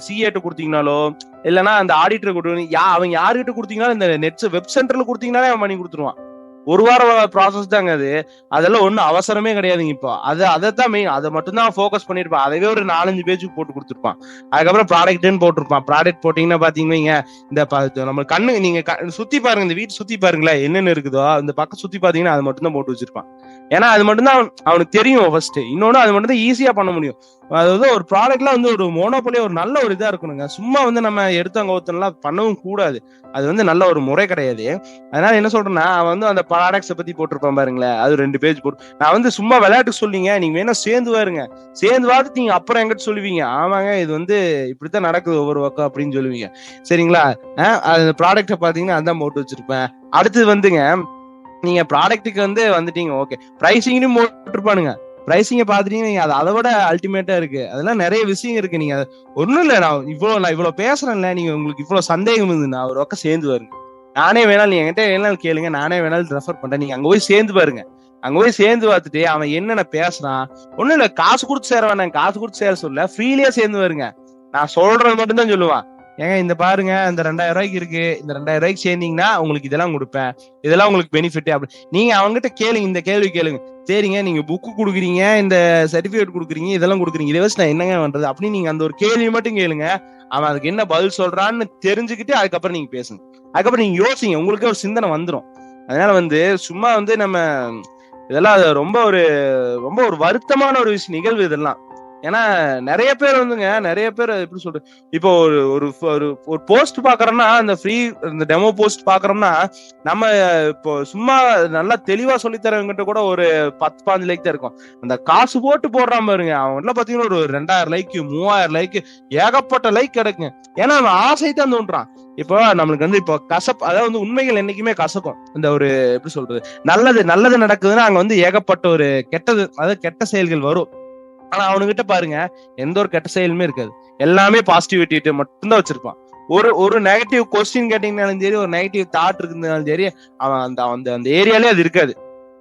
சிஏட்டு கொடுத்தீங்கனாலோ இல்லைன்னா அந்த ஆடிட்டர் கொடுத்து யா அவன் யாருகிட்ட கொடுத்தீங்கன்னா இந்த நெட்ஸ் வெப் சென்டர்ல கொடுத்தீங்கனாலே அவன் பண்ணி கொடுத்துருவான். ஒரு வாரம் ப்ராசஸ் தாங்க அது. அதெல்லாம் ஒன்றும் அவசரமே கிடையாதுங்க இப்போ. அது அதை தான் மெயின் அதை மட்டும் தான் ஃபோக்கஸ் பண்ணிருப்பான் அதவே ஒரு நாலஞ்சு பேஜுக்கு போட்டு கொடுத்துருப்பான். அதுக்கப்புறம் ப்ராடக்ட்னு போட்டிருப்பான். ப்ராடக்ட் போட்டீங்கன்னா பாத்தீங்கன்னா இந்த நம்ம கண்ணு நீங்க க- சுத்தி பாருங்க இந்த வீட்டு சுத்தி பாருங்களேன் என்னென்ன இருக்குதோ இந்த பக்கம் சுத்தி பாத்தீங்கன்னா அது மட்டும் தான் போட்டு வச்சிருப்பான். ஏன்னா அது மட்டும் தான் அவனுக்கு தெரியும் ஃபர்ஸ்ட் இன்னொன்னு அது மட்டும் தான் ஈஸியா பண்ண முடியும். அதாவது ஒரு ப்ராடக்ட்லாம் வந்து ஒரு மோனோபொலி ஒரு நல்ல ஒரு இதா இருக்கணுங்க. சும்மா வந்து நம்ம எடுத்தவங்க ஒருத்தனலாம் பண்ணவும் கூடாது. அது வந்து நல்ல ஒரு முறை கிடையாது. அதனால என்ன சொல்றேன்னா அவன் வந்து அந்த ப்ராடக்ட்ஸை பத்தி போட்டிருப்பேன் பாருங்களேன் அது ரெண்டு பேஜ் போட்டு. நான் வந்து சும்மா விளையாட்டு சொல்லிங்க. நீங்க வேணா சேர்ந்து வாருங்க. சேர்ந்து பார்த்து நீங்க அப்புறம் எங்கிட்ட சொல்லுவீங்க. ஆமாங்க இது வந்து இப்படித்தான் நடக்குது ஒவ்வொரு பக்கம் அப்படின்னு சொல்லுவீங்க. சரிங்களா? அஹ் அந்த ப்ராடக்ட்டை பாத்தீங்கன்னா அதான் போட்டு வச்சிருப்பேன். அடுத்தது வந்துங்க நீங்க ப்ராடக்ட்டுக்கு வந்து வந்துட்டீங்க. ஓகே ப்ரைசிங்னு போட்டிருப்பானுங்க. பிரைசிங்க பாத்துட்டீங்க அது அதை விட அல்டிமேட்டா இருக்கு. அதெல்லாம் நிறைய விஷயம் இருக்கு. நீங்க ஒண்ணும் இல்ல நான் இவ்வளவு நான் இவ்வளவு பேசுறேன்ல. நீங்க உங்களுக்கு இவ்வளவு சந்தேகம் இருந்ததுன்னா ஒரு பக்கம் சேர்ந்து வருங்க. நானே வேணாலும் நீங்க என்கிட்ட வேணாலும் கேளுங்க நானே வேணாலும் ரெஃபர் பண்றேன். நீங்க அங்க போய் சேர்ந்து பாருங்க. அங்க போய் சேர்ந்து பார்த்துட்டு அவன் என்னென்ன பேசுறான் ஒண்ணும் இல்ல காசு கொடுத்து சேர வேணாம் காசு கொடுத்து சேர சொல்ல ஃப்ரீலியா சேர்ந்து வருங்க நான் சொல்றது மட்டும் தான் சொல்லுவான். ஏங்க இந்த பாருங்க இந்த ரெண்டாயிரம் ரூபாய்க்கு இருக்கு இந்த ரெண்டாயிரம் ரூபாய்க்கு சேர்ந்தீங்கன்னா உங்களுக்கு இதெல்லாம் கொடுப்பேன். இதெல்லாம் உங்களுக்கு பெனிஃபிட் அப்படி. நீங்க அவங்ககிட்ட கேளுங்க இந்த கேள்வி கேளுங்க. சரிங்க நீங்க புக்கு கொடுக்குறீங்க இந்த சர்டிபிகேட் கொடுக்குறீங்க இதெல்லாம் கொடுக்குறீங்க. இதை வச்சு நான் என்னங்க பண்றது? அப்படின்னு நீங்க அந்த ஒரு கேள்வி மட்டும் கேளுங்க. அவன் அதுக்கு என்ன பதில் சொல்றான்னு தெரிஞ்சுக்கிட்டு அதுக்கப்புறம் நீங்க பேசுங்க அதுக்கப்புறம் நீங்க யோசிங்க உங்களுக்கு ஒரு சிந்தனை வந்துடும் அதனால வந்து சும்மா வந்து நம்ம இதெல்லாம் ரொம்ப ஒரு ரொம்ப ஒரு வருத்தமான ஒரு விஷயம் நிகழ்வு இதெல்லாம். ஏன்னா நிறைய பேர் வந்துங்க நிறைய பேர் எப்படி சொல்றது இப்போ ஒரு ஒரு ஒரு போஸ்ட் பாக்குறோம்னா அந்த ஃப்ரீ இந்த டெமோ போஸ்ட் பாக்குறோம்னா நம்ம இப்போ சும்மா நல்லா தெளிவா சொல்லித்தரவங்கிட்ட கூட ஒரு பத்து பாஞ்சு லைக் தான் இருக்கும். அந்த காசு போட்டு போடுறான் பாருங்க அவன் பாத்தீங்கன்னா ஒரு ரெண்டாயிரம் லைக் மூவாயிரம் லைக் ஏகப்பட்ட லைக் கிடைக்குங்க. ஏன்னா அவன் ஆசை தான் தோன்றான் இப்போ நம்மளுக்கு வந்து இப்போ கசப் அதாவது வந்து உண்மைகள் என்னைக்குமே கசக்கும். இந்த ஒரு எப்படி சொல்றது நல்லது நல்லது நடக்குதுன்னா அங்க வந்து ஏகப்பட்ட ஒரு கெட்டது அதாவது கெட்ட செயல்கள் வரும். ஆனா அவனுகிட்ட பாருங்க எந்த ஒரு கெட்ட செயலுமே இருக்காது. எல்லாமே பாசிட்டிவிட்டி மட்டும்தான் வச்சிருப்பான். ஒரு ஒரு நெகட்டிவ் கொஸ்டின் கேட்டீங்கனாலும் சரி ஒரு நெகட்டிவ் தாட் இருந்தாலும் சரி அவன் அந்த அந்த அந்த ஏரியாலே அது இருக்காது.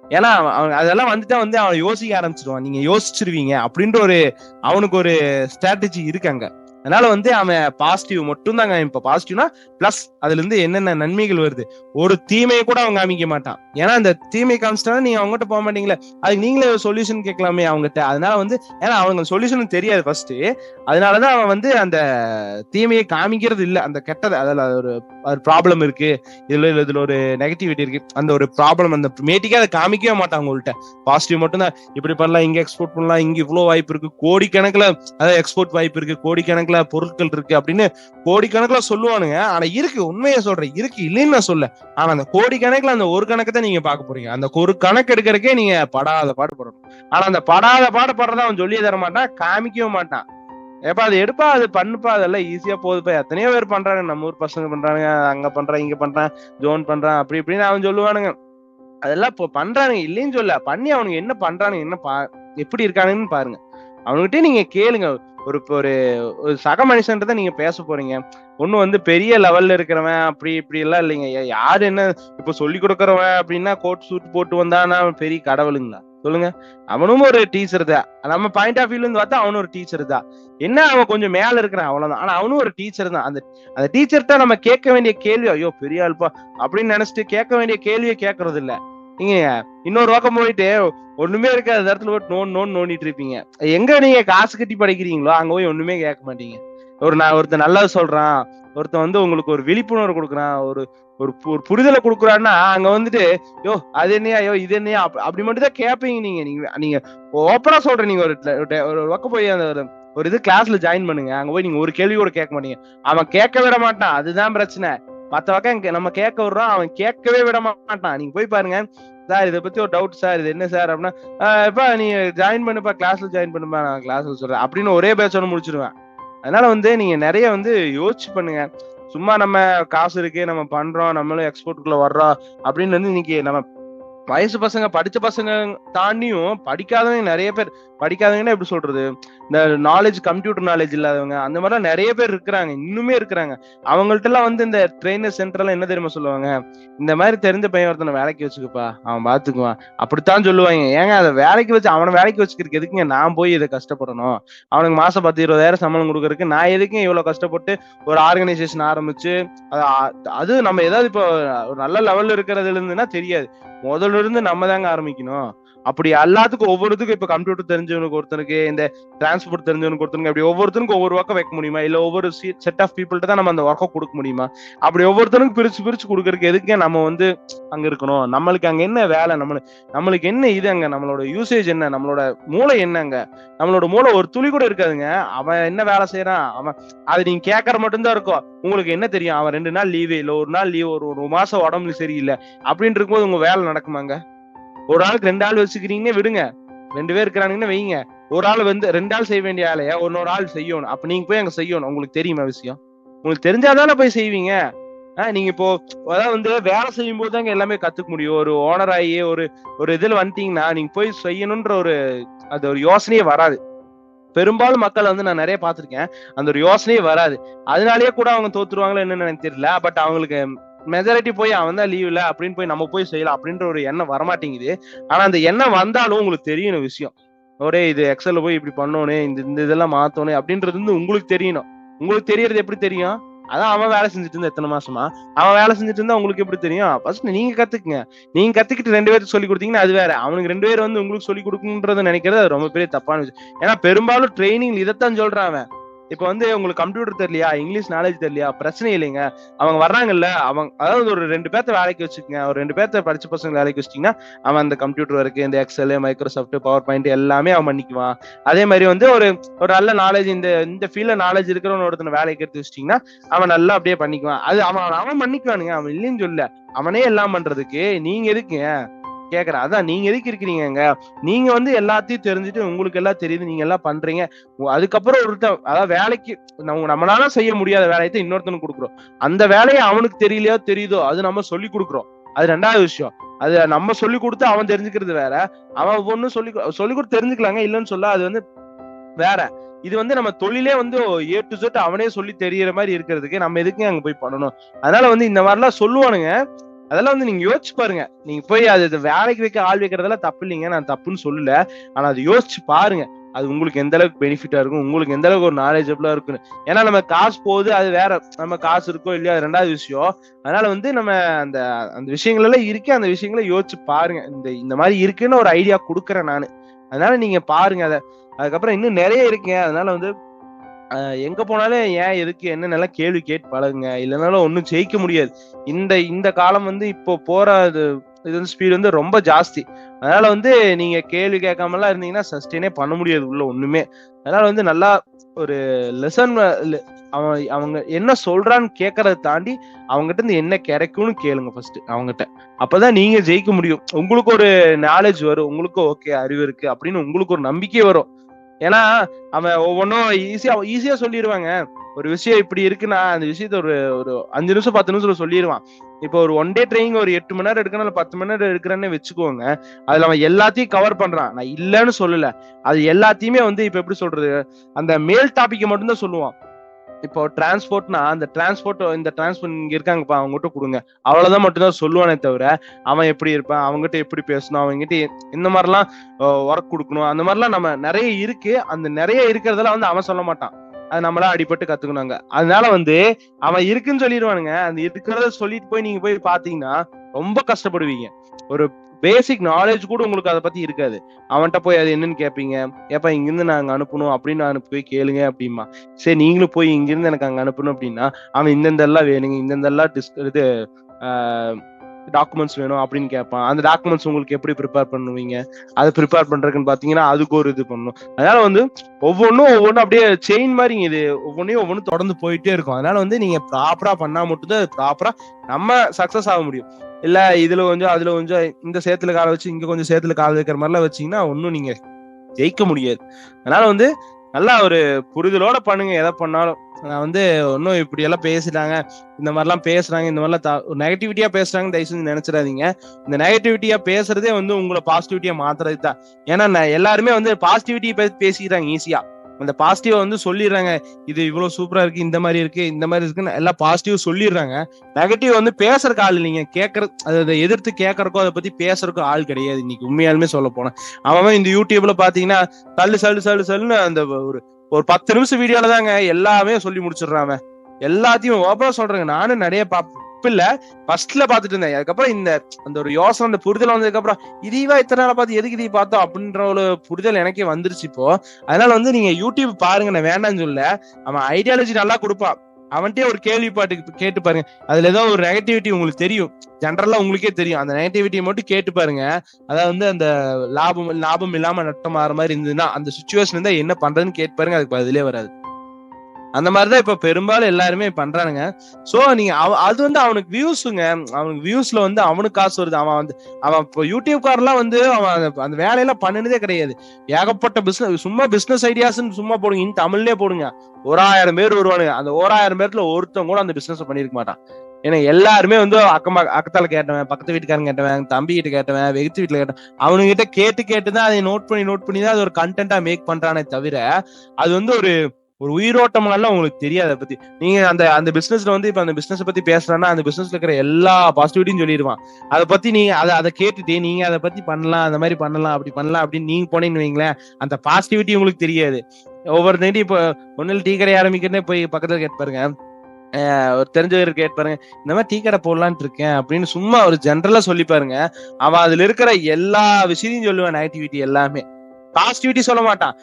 ஏன்னா அவன் அவன் அதெல்லாம் வந்துட்டா வந்து அவன் யோசிக்க ஆரம்பிச்சிருவான். நீங்க யோசிச்சிருவீங்க அப்படின்ற ஒரு அவனுக்கு ஒரு ஸ்ட்ராட்டஜி இருக்கு அங்க. அதனால வந்து அவன் பாசிட்டிவ் மட்டும் தாங்க இப்ப பாசிட்டிவ்னா பிளஸ் அதுல இருந்து என்னென்ன நன்மைகள் வருது? ஒரு தீமையை கூட அவன் காமிக்க மாட்டான். ஏன்னா அந்த தீமை காமிச்சிட்டா நீங்க அவங்ககிட்ட போக மாட்டீங்களே. அதுக்கு நீங்களே சொல்யூஷன் கேட்கலாமே அவங்ககிட்ட அதனால வந்து ஏன்னா அவங்க சொல்யூஷன் தெரியாது ஃபர்ஸ்ட் அதனாலதான் அவன் வந்து அந்த தீமையை காமிக்கிறது இல்லை. அந்த கெட்டது அதுல ஒரு ப்ராப்ளம் இருக்கு. இதுல இதுல ஒரு நெகட்டிவிட்டி இருக்கு. அந்த ஒரு ப்ராப்ளம் அந்த மேட்டிக்கே அதை காமிக்கவே மாட்டாங்க உங்கள்கிட்ட பாசிட்டிவ் மட்டும் தான் இப்படி பண்ணலாம் இங்க எக்ஸ்போர்ட் பண்ணலாம் இங்க இவ்வளவு வாய்ப்பு இருக்கு. கோடிக்கணக்கில் அதாவது எக்ஸ்போர்ட் வாய்ப்பு இருக்கு. கோடிக்கணக்கில் பொருட்கள் இருக்கு அப்படின்னு கோடிக்கணக்குல சொல்லுவானுங்க. ஆனா இருக்கு. உண்மையை சொல்றேன். இருக்கு இல்லைன்னு நான் சொல்ல. ஆனா அந்த கோடிக்கணக்குல அந்த ஒரு கணக்கு தான் நீங்க பாக்க போறீங்க. அந்த ஒரு கணக்கு எடுக்கிறக்கே நீங்க படாத பாடுபடணும் ஆனா அந்த படாத பாடுபடுறத அவன் சொல்லியே தர மாட்டான் காமிக்கவும் மாட்டான். ஏப்பா அது எடுப்பா அது பண்ணுப்பா அதெல்லாம் ஈஸியா போகுதுப்பா எத்தனையோ பேர் பண்றாங்க. நம்ம ஊர் பசங்க பண்றாங்க அங்க பண்றான் இங்க பண்றான் ஜோன் பண்றான் அப்படி இப்படின்னு அவன் சொல்லுவானுங்க. அதெல்லாம் இப்போ பண்றானுங்க. இல்லைன்னு சொல்ல. பண்ணி அவனுங்க என்ன பண்றானுங்க என்ன பா எப்படி இருக்கானுங்கன்னு பாருங்க. அவனுக்கிட்டே நீங்க கேளுங்க. ஒரு இப்போ ஒரு ஒரு சக மனுஷன்றதை நீங்க பேச போறீங்க. ஒண்ணு வந்து பெரிய லெவல்ல இருக்கிறவன் அப்படி இப்படி எல்லாம் இல்லைங்க யாரு என்ன இப்ப சொல்லி கொடுக்கறவன் அப்படின்னா கோட் சூட் போட்டு வந்தானா பெரிய கடவுளுங்களா? சொல்லுங்க. அவனும் ஒரு டீச்சர் தான். நம்ம பாயிண்ட் ஆஃப் வியூல இருந்து பார்த்தா அவனும் ஒரு டீச்சர் தான். என்ன அவன் கொஞ்சம் மேல இருக்கிறான் அவ்வளவுதான். ஆனா அவனும் ஒரு டீச்சர் தான். அந்த அந்த டீச்சர்கிட்ட நம்ம கேட்க வேண்டிய கேள்வி ஐயோ பெரிய ஆள்பா அப்படின்னு நினைச்சிட்டு கேட்க வேண்டிய கேள்வியை கேட்கறது இல்லை நீங்க இன்னொரு பக்கம் போயிட்டு ஒண்ணுமே இருக்காது. இடத்துல போய் நோன் நோன் நோண்டிட்டு இருப்பீங்க. எங்க நீங்க காசு கட்டி படிக்கிறீங்களோ அங்க போய் ஒண்ணுமே கேட்க மாட்டீங்க. ஒரு நான் ஒருத்தன் நல்லது சொல்றான். ஒருத்தன் வந்து உங்களுக்கு ஒரு விழிப்புணர்வு கொடுக்குறான். ஒரு ஒரு பு- ஒரு புரிதலை கொடுக்குறான்னா அங்க வந்துட்டு யோ அது என்னையா? யோ இது என்னையா? அப்ப- அப்படி மட்டும் தான் கேட்பீங்க நீங்க. நீங்க நீங்க ஓப்பனா சொல்றேன் நீங்க. ஒரு ட- ஒரு ஒரு பக்கம் போய் அந்த ஒரு- ஒரு இது கிளாஸ்ல ஜாயின் பண்ணுங்க. அங்க போய் நீங்க ஒரு கேள்வி கூட கேட்க மாட்டீங்க. அவன் கேட்க விட மாட்டான். அதுதான் பிரச்சனை. மத்த பக்கம் நம்ம கேட்க விடுறோம் அவன் கேட்கவே விட மாட்டான். நீங்க போய் பாருங்க. சார் இதை பத்தி ஒரு டவுட் சார். இது என்ன சார் அப்படின்னா இப்போ இப்ப நீ ஜாயின் பண்ணுப்பா கிளாஸ்ல ஜாயின் பண்ணுப்பா நான் கிளாஸ்ல சொல்றேன். அப்படின்னு ஒரே பேச்சோட முடிச்சிருவேன். அதனால வந்து நீங்க நிறைய வந்து யோசிச்சு பண்ணுங்க. சும்மா நம்ம காசு இருக்கு நம்ம பண்றோம் நம்மளும் எக்ஸ்போர்ட்டுக்குள்ள வர்றோம் அப்படின்னு வந்து இன்னைக்கு நம்ம வயசு பசங்க படிச்ச பசங்க தாண்டியும் படிக்காதவங்க நிறைய பேர் படிக்காதவங்கன்னா எப்படி சொல்றது? இந்த நாலேஜ் கம்ப்யூட்டர் நாலேஜ் இல்லாதவங்க அந்த மாதிரிலாம் நிறைய பேர் இருக்கிறாங்க இன்னுமே இருக்கிறாங்க. அவங்கள்ட்ட எல்லாம் வந்து இந்த ட்ரெயினர் சென்டர்லாம் என்ன தெரியுமா சொல்லுவாங்க? இந்த மாதிரி தெரிஞ்ச பையன் ஒருத்தனை வேலைக்கு வச்சுக்கப்பா அவன் பாத்துக்குவான். அப்படித்தான் சொல்லுவாங்க. ஏங்க அதை வேலைக்கு வச்சு அவனை வேலைக்கு வச்சுக்கிறதுக்கு எதுக்குங்க? நான் போய் இதை கஷ்டப்படணும். அவனுக்கு மாசம் பத்து இருபதாயிரம் சம்பளம் கொடுக்கறதுக்கு நான் எதுக்கும் இவ்வளவு கஷ்டப்பட்டு ஒரு ஆர்கனைசேஷன் ஆரம்பிச்சு அது அது நம்ம ஏதாவது இப்போ ஒரு நல்ல லெவல்ல இருக்கிறதுல இருந்துன்னா தெரியாது. முதல்ல இருந்து நம்ம தாங்க ஆரம்பிக்கணும். அப்படி எல்லாத்துக்கும் ஒவ்வொருத்துக்கும் இப்ப கம்ப்யூட்டர் தெரிஞ்சவனுக்கு ஒருத்தனுக்கு இந்த டிரான்ஸ்போர்ட் தெரிஞ்சவனுக்கு ஒருத்தனுக்கு அப்படி ஒவ்வொருத்தருக்கும் ஒவ்வொரு ஒர்க்கை வைக்க முடியுமா? இல்ல ஒவ்வொரு செட் ஆஃப் பீப்புள்கிட்ட தான் நம்ம அந்த ஒர்க்கை கொடுக்க முடியுமா? அப்படி ஒவ்வொருத்தருக்கும் பிரிச்சு பிரிச்சு கொடுக்கறதுக்கு எதுக்கு நம்ம வந்து அங்க இருக்கணும்? நம்மளுக்கு அங்க என்ன வேலை? நம்மளுக்கு நம்மளுக்கு என்ன இது அங்க? நம்மளோட யூசேஜ் என்ன? நம்மளோட மூளை என்னங்க நம்மளோட மூளை ஒரு துளி கூட இருக்காதுங்க. அவன் என்ன வேலை செய்யறான்? அவன் அது நீங்க கேட்கற மட்டும்தான் இருக்கும். உங்களுக்கு என்ன தெரியும்? அவன் ரெண்டு நாள் லீவு இல்ல ஒரு நாள் லீவ் ஒரு ஒரு மாசம் உடம்புல சரியில்லை. அப்படின்னு இருக்கும்போது உங்க வேலை நடக்குமாங்க? ஒரு ஆளுக்கு ரெண்டு ஆள் வச்சுக்கிறீங்கன்னு விடுங்க. ரெண்டு பேர் இருக்கிறானுங்கன்னு வைங்க. ஒரு ஆள் வந்து ரெண்டு ஆள் செய்ய வேண்டிய ஆளைய? இன்னொரு ஆள் செய்யணும். அப்ப நீங்க போய் அங்க செய்யணும். உங்களுக்கு தெரியுமா விஷயம்? உங்களுக்கு தெரிஞ்சாதானே போய் செய்வீங்க. ஆஹ் நீங்க இப்போ அதாவது வந்து வேலை செய்யும் போது தாங்க எல்லாமே கத்துக்க முடியும். ஒரு ஓனர் ஆகி ஒரு ஒரு இதுல வந்துட்டீங்கன்னா நீங்க போய் செய்யணும்ன்ற ஒரு அது ஒரு யோசனையே வராது. பெரும்பாலும் மக்கள் வந்து நான் நிறைய பார்த்துருக்கேன். அந்த ஒரு யோசனையே வராது. அதனாலயே கூட அவங்க தோத்துருவாங்களோ என்னன்னு எனக்கு தெரியல. பட் அவங்களுக்கு மெஜாரிட்டி போய் அவன் தான் லீவ் அப்படின்னு போய் நம்ம போய் செய்யலாம் அப்படின்ற ஒரு எண்ணம் வரமாட்டேங்குது. ஆனா அந்த எண்ணம் வந்தாலும் உங்களுக்கு தெரியணும் விஷயம். ஒரே இது எக்ஸல்ல போய் இப்படி பண்ணணும் இந்த இந்த இதெல்லாம் மாத்தணும் அப்படின்றது வந்து உங்களுக்கு தெரியணும். உங்களுக்கு தெரியறது எப்படி தெரியும்? அதான் அவன் வேலை செஞ்சுட்டு இருந்தா எத்தனை மாசமா? அவன் வேலை செஞ்சுட்டு இருந்தா உங்களுக்கு எப்படி தெரியும்? ஃபர்ஸ்ட் நீங்க கத்துக்குங்க. நீங்க கத்துக்கிட்டு ரெண்டு பேருக்கு சொல்லி கொடுத்தீங்கன்னா அது வேற. அவனுக்கு ரெண்டு பேர் வந்து உங்களுக்கு சொல்லி கொடுக்கணுன்றத நினைக்கிறது அது ரொம்ப பெரிய தப்பான விஷயம். ஏன்னா பெரும்பாலும் ட்ரைனிங் இதைத்தான் சொல்றான் அவன். இப்போ வந்து உங்களுக்கு கம்ப்யூட்டர் தெரியலையா இங்கிலீஷ் நாலேஜ் தெரியலையா பிரச்சனை இல்லைங்க. அவங்க வர்றாங்கல்ல அவங்க அதாவது ஒரு ரெண்டு பேர்த்த வேலைக்கு வச்சுக்கோங்க ஒரு ரெண்டு பேர்த்த படிச்ச பசங்க வேலைக்கு வச்சிட்டீங்கன்னா அவன் அந்த கம்ப்யூட்டர் ஒர்க்கு இந்த எக்ஸல் மைக்ரோசாஃப்ட் பவர் பாயிண்ட் எல்லாமே அவன் பண்ணிக்குவான். அதே மாதிரி வந்து ஒரு ஒரு நல்ல நாலேஜ் இந்த இந்த ஃபீல்ட்ல நாலேஜ் இருக்கிறவன் ஒருத்தனை வேலைக்கு எடுத்து வச்சிட்டீங்கன்னா அவன் நல்லா அப்படியே பண்ணிக்குவான். அது அவன் அவன் பண்ணிக்குவானுங்க அவன் இல்லைன்னு சொல்ல அவனே எல்லாம் பண்றதுக்கு நீங்க இருக்கீங்க கேக்குறேன். அதான் நீங்க எதுக்கு இருக்கிறீங்க நீங்க வந்து எல்லாத்தையும் தெரிஞ்சுட்டு உங்களுக்கு எல்லாம் தெரியுது நீங்க எல்லாம் பண்றீங்க. அதுக்கப்புறம் ஒருத்தன் அதாவது வேலைக்கு நம்ம நம்மளால செய்ய முடியாத வேலையை இன்னொருத்தனுக்கு கொடுக்குறோம். அந்த வேலையை அவனுக்கு தெரியலையோ தெரியுதோ அது நம்ம சொல்லி கொடுக்குறோம். அது ரெண்டாவது விஷயம். அது நம்ம சொல்லி கொடுத்து அவன் தெரிஞ்சுக்கிறது வேற. அவன் ஒன்னும் சொல்லி சொல்லி கொடுத்து தெரிஞ்சுக்கலாங்க இல்லைன்னு சொல்ல அது வந்து வேற. இது வந்து நம்ம தொழிலே வந்து ஏ டு செட் அவனே சொல்லி தெரியற மாதிரி இருக்கிறதுக்கு நம்ம எதுக்கு அங்க போய் பண்ணணும்? அதனால வந்து இந்த மாதிரிலாம் சொல்லுவானுங்க. அதெல்லாம் வந்து நீங்க யோசிச்சு பாருங்க. நீங்க போய் அது வேலைக்கு வைக்க ஆள் வைக்கிறதெல்லாம் தப்பு இல்லைங்க. நான் தப்புன்னு சொல்லல. ஆனா அது யோசிச்சு பாருங்க. அது உங்களுக்கு எந்த அளவுக்கு பெனிஃபிட்டா இருக்கும்? உங்களுக்கு எந்த அளவுக்கு ஒரு நாலேஜபிளா இருக்குன்னு. ஏன்னா நம்ம காசு போகுது அது வேற நம்ம காசு இருக்கோ இல்லையா அது ரெண்டாவது விஷயம். அதனால வந்து நம்ம அந்த அந்த விஷயங்கள் எல்லாம் இருக்கு அந்த விஷயங்களை யோசிச்சு பாருங்க. இந்த இந்த மாதிரி இருக்குன்னு ஒரு ஐடியா கொடுக்குறேன் நான். அதனால நீங்க பாருங்க அதை. அதுக்கப்புறம் இன்னும் நிறைய இருக்குங்க அதனால வந்து எங்க போனாலும் ஏன் எதுக்கு என்னென்ன கேள்வி கேட்டு பழகுங்க இல்லைனாலும் ஒன்றும் ஜெயிக்க முடியாது. இந்த இந்த காலம் வந்து இப்போ போற இது இது வந்து ஸ்பீடு வந்து ரொம்ப ஜாஸ்தி. அதனால வந்து நீங்க கேள்வி கேட்காமலாம் இருந்தீங்கன்னா சஸ்டெயினே பண்ண முடியாது உள்ள ஒண்ணுமே. அதனால வந்து நல்லா ஒரு லெசன் அவன் அவங்க என்ன சொல்றான்னு கேட்கறத தாண்டி அவங்ககிட்ட இருந்து என்ன கிடைக்கும்னு கேளுங்க ஃபர்ஸ்ட் அவங்ககிட்ட. அப்பதான் நீங்க ஜெயிக்க முடியும். உங்களுக்கு ஒரு நாலேஜ் வரும் உங்களுக்கு ஓகே அறிவு இருக்கு அப்படின்னு உங்களுக்கு ஒரு நம்பிக்கை வரும். ஏன்னா அவன் ஒவ்வொன்றும் ஈஸியா ஈஸியா சொல்லிடுவாங்க ஒரு விஷயம் இப்படி இருக்குன்னா அந்த விஷயத்த ஒரு ஒரு அஞ்சு நிமிஷம் பத்து நிமிஷம் சொல்லிடுவான் இப்போ ஒரு ஒன் டே ட்ரைனிங் ஒரு எட்டு மணி நேரம் எடுக்கணும் பத்து மணி நேரம் எடுக்கிறேன்னு வச்சுக்கோங்க அதுல அவன் எல்லாத்தையும் கவர் பண்றான். நான் இல்லைன்னு சொல்லல. அது எல்லாத்தையுமே வந்து இப்ப எப்படி சொல்றது? அந்த மேல் டாபிக் மட்டும்தான் சொல்லுவான். இப்போ டிரான்ஸ்போர்ட்னா அந்த டிரான்ஸ்போர்ட் இந்த டிரான்ஸ்போர்ட் இங்க இருக்காங்கப்பா அவங்ககிட்ட கொடுங்க. அவ்வளவுதான் மட்டும்தான் சொல்லுவானே தவிர அவன் எப்படி இருப்பான் அவங்ககிட்ட எப்படி பேசணும் அவங்ககிட்ட இந்த மாதிரிலாம் ஒர்க் கொடுக்கணும் அந்த மாதிரிலாம் நம்ம நிறைய இருக்கு. அந்த நிறைய இருக்கிறதெல்லாம் வந்து அவன் சொல்ல மாட்டான். அது நம்மளா அடிபட்டு கத்துக்கணுங்க அதனால வந்து அவன் இருக்குன்னு சொல்லிடுவானுங்க அந்த இருக்கிறத சொல்லிட்டு போய் நீங்க போய் பாத்தீங்கன்னா ரொம்ப கஷ்டப்படுவீங்க. ஒரு பேசிக் நாலேஜ் கூட உங்களுக்கு அதை பத்தி இருக்காது. அவன்கிட்ட போய் அது என்னன்னு கேட்பீங்க ஏப்பா இங்கிருந்து நாங்க அனுப்பணும் அப்படின்னு அனுப்பி போய் கேளுங்க அப்படிமா சரி நீங்களும் போய் இங்கிருந்து எனக்கு அங்க அனுப்பணும் அப்படின்னா அவன் இந்தந்த எல்லாம் வேணுங்க இந்தந்த எல்லாம் டிஸ் இது டாக்குமெண்ட்ஸ் வேணும் அப்படின்னு கேட்பான். அந்த டாக்குமெண்ட்ஸ் உங்களுக்கு எப்படி ப்ரிப்பேர் பண்ணுவீங்க? அதை ப்ரிப்பேர் பண்றதுக்குன்னு பாத்தீங்கன்னா அதுக்கு ஒரு இது பண்ணணும் அதனால வந்து ஒவ்வொன்றும் ஒவ்வொன்றும் அப்படியே செயின் மாதிரி இது ஒவ்வொன்றையும் ஒவ்வொன்றும் தொடர்ந்து போயிட்டே இருக்கும். அதனால வந்து நீங்க ப்ராப்பரா பண்ணா மட்டும்தான் ப்ராப்பரா நம்ம சக்சஸ் ஆக முடியும். இல்ல இதுல கொஞ்சம் அதுல கொஞ்சம் இந்த சேத்துல கால வச்சு இங்க கொஞ்சம் சேத்துல கால வைக்கிற மாதிரிலாம் வச்சீங்கன்னா ஒன்னும் நீங்க ஜெயிக்க முடியாது. அதனால வந்து நல்லா ஒரு புரிதலோட பண்ணுங்க எதை பண்ணாலும். நான் வந்து ஒன்றும் இப்படி எல்லாம் பேசிட்டாங்க இந்த மாதிரிலாம் பேசுறாங்க இந்த மாதிரிலாம் நெகட்டிவிட்டியா பேசுறாங்க தயவு செஞ்சு நினைச்சிடாதீங்க. இந்த நெகட்டிவிட்டியா பேசுறதே வந்து உங்களை பாசிட்டிவிட்டியா மாத்துறது தான் ஏன்னா நான் எல்லாருமே வந்து பாசிட்டிவிட்டி பேசிக்கிறாங்க ஈஸியா அந்த பாசிட்டிவ் வந்து சொல்லிடுறாங்க. இது இவ்வளவு சூப்பரா இருக்கு இந்த மாதிரி இருக்கு இந்த மாதிரி இருக்குன்னு எல்லாம் பாசிட்டிவ் சொல்லிடுறாங்க. நெகட்டிவ் வந்து பேசுறதுக்கு ஆள் இல்லைங்க. கேட்கற அதை எதிர்த்து கேட்கறக்கோ அதை பத்தி பேசுறக்கோ ஆள் கிடையாது. இன்னைக்கு உண்மையாலுமே சொல்ல போனேன் அவன் இந்த யூடியூப்ல பாத்தீங்கன்னா தள்ளு சல்லு சல்லு சல்லுன்னு அந்த ஒரு ஒரு பத்து நிமிஷம் வீடியோல தாங்க எல்லாமே சொல்லி முடிச்சிடுறான் எல்லாத்தையும் ஓப்பனா சொல்றேங்க. நானும் நிறைய பாப்பேன். இல்ல ஃபர்ஸ்ட்ல பாத்துட்டு இருந்தேன். அதுக்கப்புறம் இந்த அந்த ஒரு யோசனை அந்த புரிதல் வந்ததுக்கு அப்புறம் இதுவா இத்தனை நாள் பார்த்து எதுக்கு இதை பார்த்தோம் அப்படின்ற ஒரு புரிதல் எனக்கே வந்துருச்சு இப்போ. அதனால வந்து நீங்க யூடியூப் பாருங்க. நான் வேண்டாம்னு சொல்ல அவன் ஐடியாலஜி நல்லா கொடுப்பான். அவன்கிட்டயே ஒரு கேள்வி பாட்டு கேட்டு பாருங்க. அதுல ஏதோ ஒரு நெகட்டிவிட்டி உங்களுக்கு தெரியும். ஜென்ரலா உங்களுக்கே தெரியும். அந்த நெகட்டிவிட்டியை மட்டும் கேட்டு பாருங்க. அதாவது வந்து அந்த லாபம் லாபம் இல்லாம நட்டம் ஆற மாதிரி இருந்ததுன்னா அந்த சுச்சுவேஷன் இருந்தா என்ன பண்றதுன்னு கேட்டு பாருங்க. அதுக்கு பதிலே வராது. அந்த மாதிரிதான் இப்ப பெரும்பாலும் எல்லாருமே பண்றானுங்க. சோ நீங்க அவ- அது வந்து அவனுக்கு வியூஸுங்க அவனுக்கு வியூஸ்ல வந்து அவனுக்கு காசு வருது. அவன் வந்து அவன் இப்போ யூடியூப்காரெல்லாம் வந்து அவன் அந்த- அந்த வேலையெல்லாம் பண்ணினதே கிடையாது. ஏகப்பட்ட பிசினஸ் சும்மா பிசினஸ் ஐடியாஸ்ன்னு சும்மா போடுங்க. இன் தமிழ்லயே போடுங்க. ஒரு ஆயிரம் பேர் வருவானுங்க. அந்த ஒரு ஆயிரம் பேர்ல ஒருத்தன் கூட அந்த பிசினஸ் பண்ணிருக்க மாட்டான். ஏன்னா எல்லாருமே வந்து அக்கம் அக்கத்தால கேட்டவன் பக்கத்து வீட்டுக்காரன் கேட்டவன் தம்பி கிட்ட கேட்டவன் வெகுத்து வீட்டுல கேட்டவன். அவனுங்கிட்ட கேட்டு கேட்டு தான் அதை நோட் பண்ணி நோட் பண்ணி தான் அது ஒரு கண்டென்ட்டா மேக் பண்றானே தவிர அது வந்து ஒரு ஒரு உயிரோட்டமெல்லாம் உங்களுக்கு தெரியாது அதை பத்தி. நீங்க அந்த அந்த பிசினஸ்ல வந்து இப்ப அந்த பிசினஸ் பத்தி பேசுறேன்னா அந்த பிசினஸ்ல இருக்கிற எல்லா பாசிட்டிவிட்டியும் சொல்லிடுவான். அதை பத்தி நீங்க அதை அதை கேட்டுட்டு நீங்க அதை பத்தி பண்ணலாம் அந்த மாதிரி பண்ணலாம் அப்படி பண்ணலாம் அப்படின்னு நீங்க போனீங்கன்னு வைங்களேன் அந்த பாசிட்டிவிட்டி உங்களுக்கு தெரியாது. ஒவ்வொரு நைட்டு இப்போ ஒன்னும் டீ கடை ஆரம்பிக்கிறேன்னே போய் பக்கத்துல கேட்டு பாருங்க. ஒரு தெரிஞ்சவர் கேட்பாருங்க இந்த மாதிரி டீ கடை போடலான்ட்டு இருக்கேன் அப்படின்னு சும்மா ஒரு ஜென்ரலா சொல்லி பாருங்க. அவன் அதுல இருக்கிற எல்லா விஷயத்தையும் சொல்லுவான் நெகட்டிவிட்டி எல்லாமே. பாசிட்டிவிட்டி சொல்ல மாட்டான்.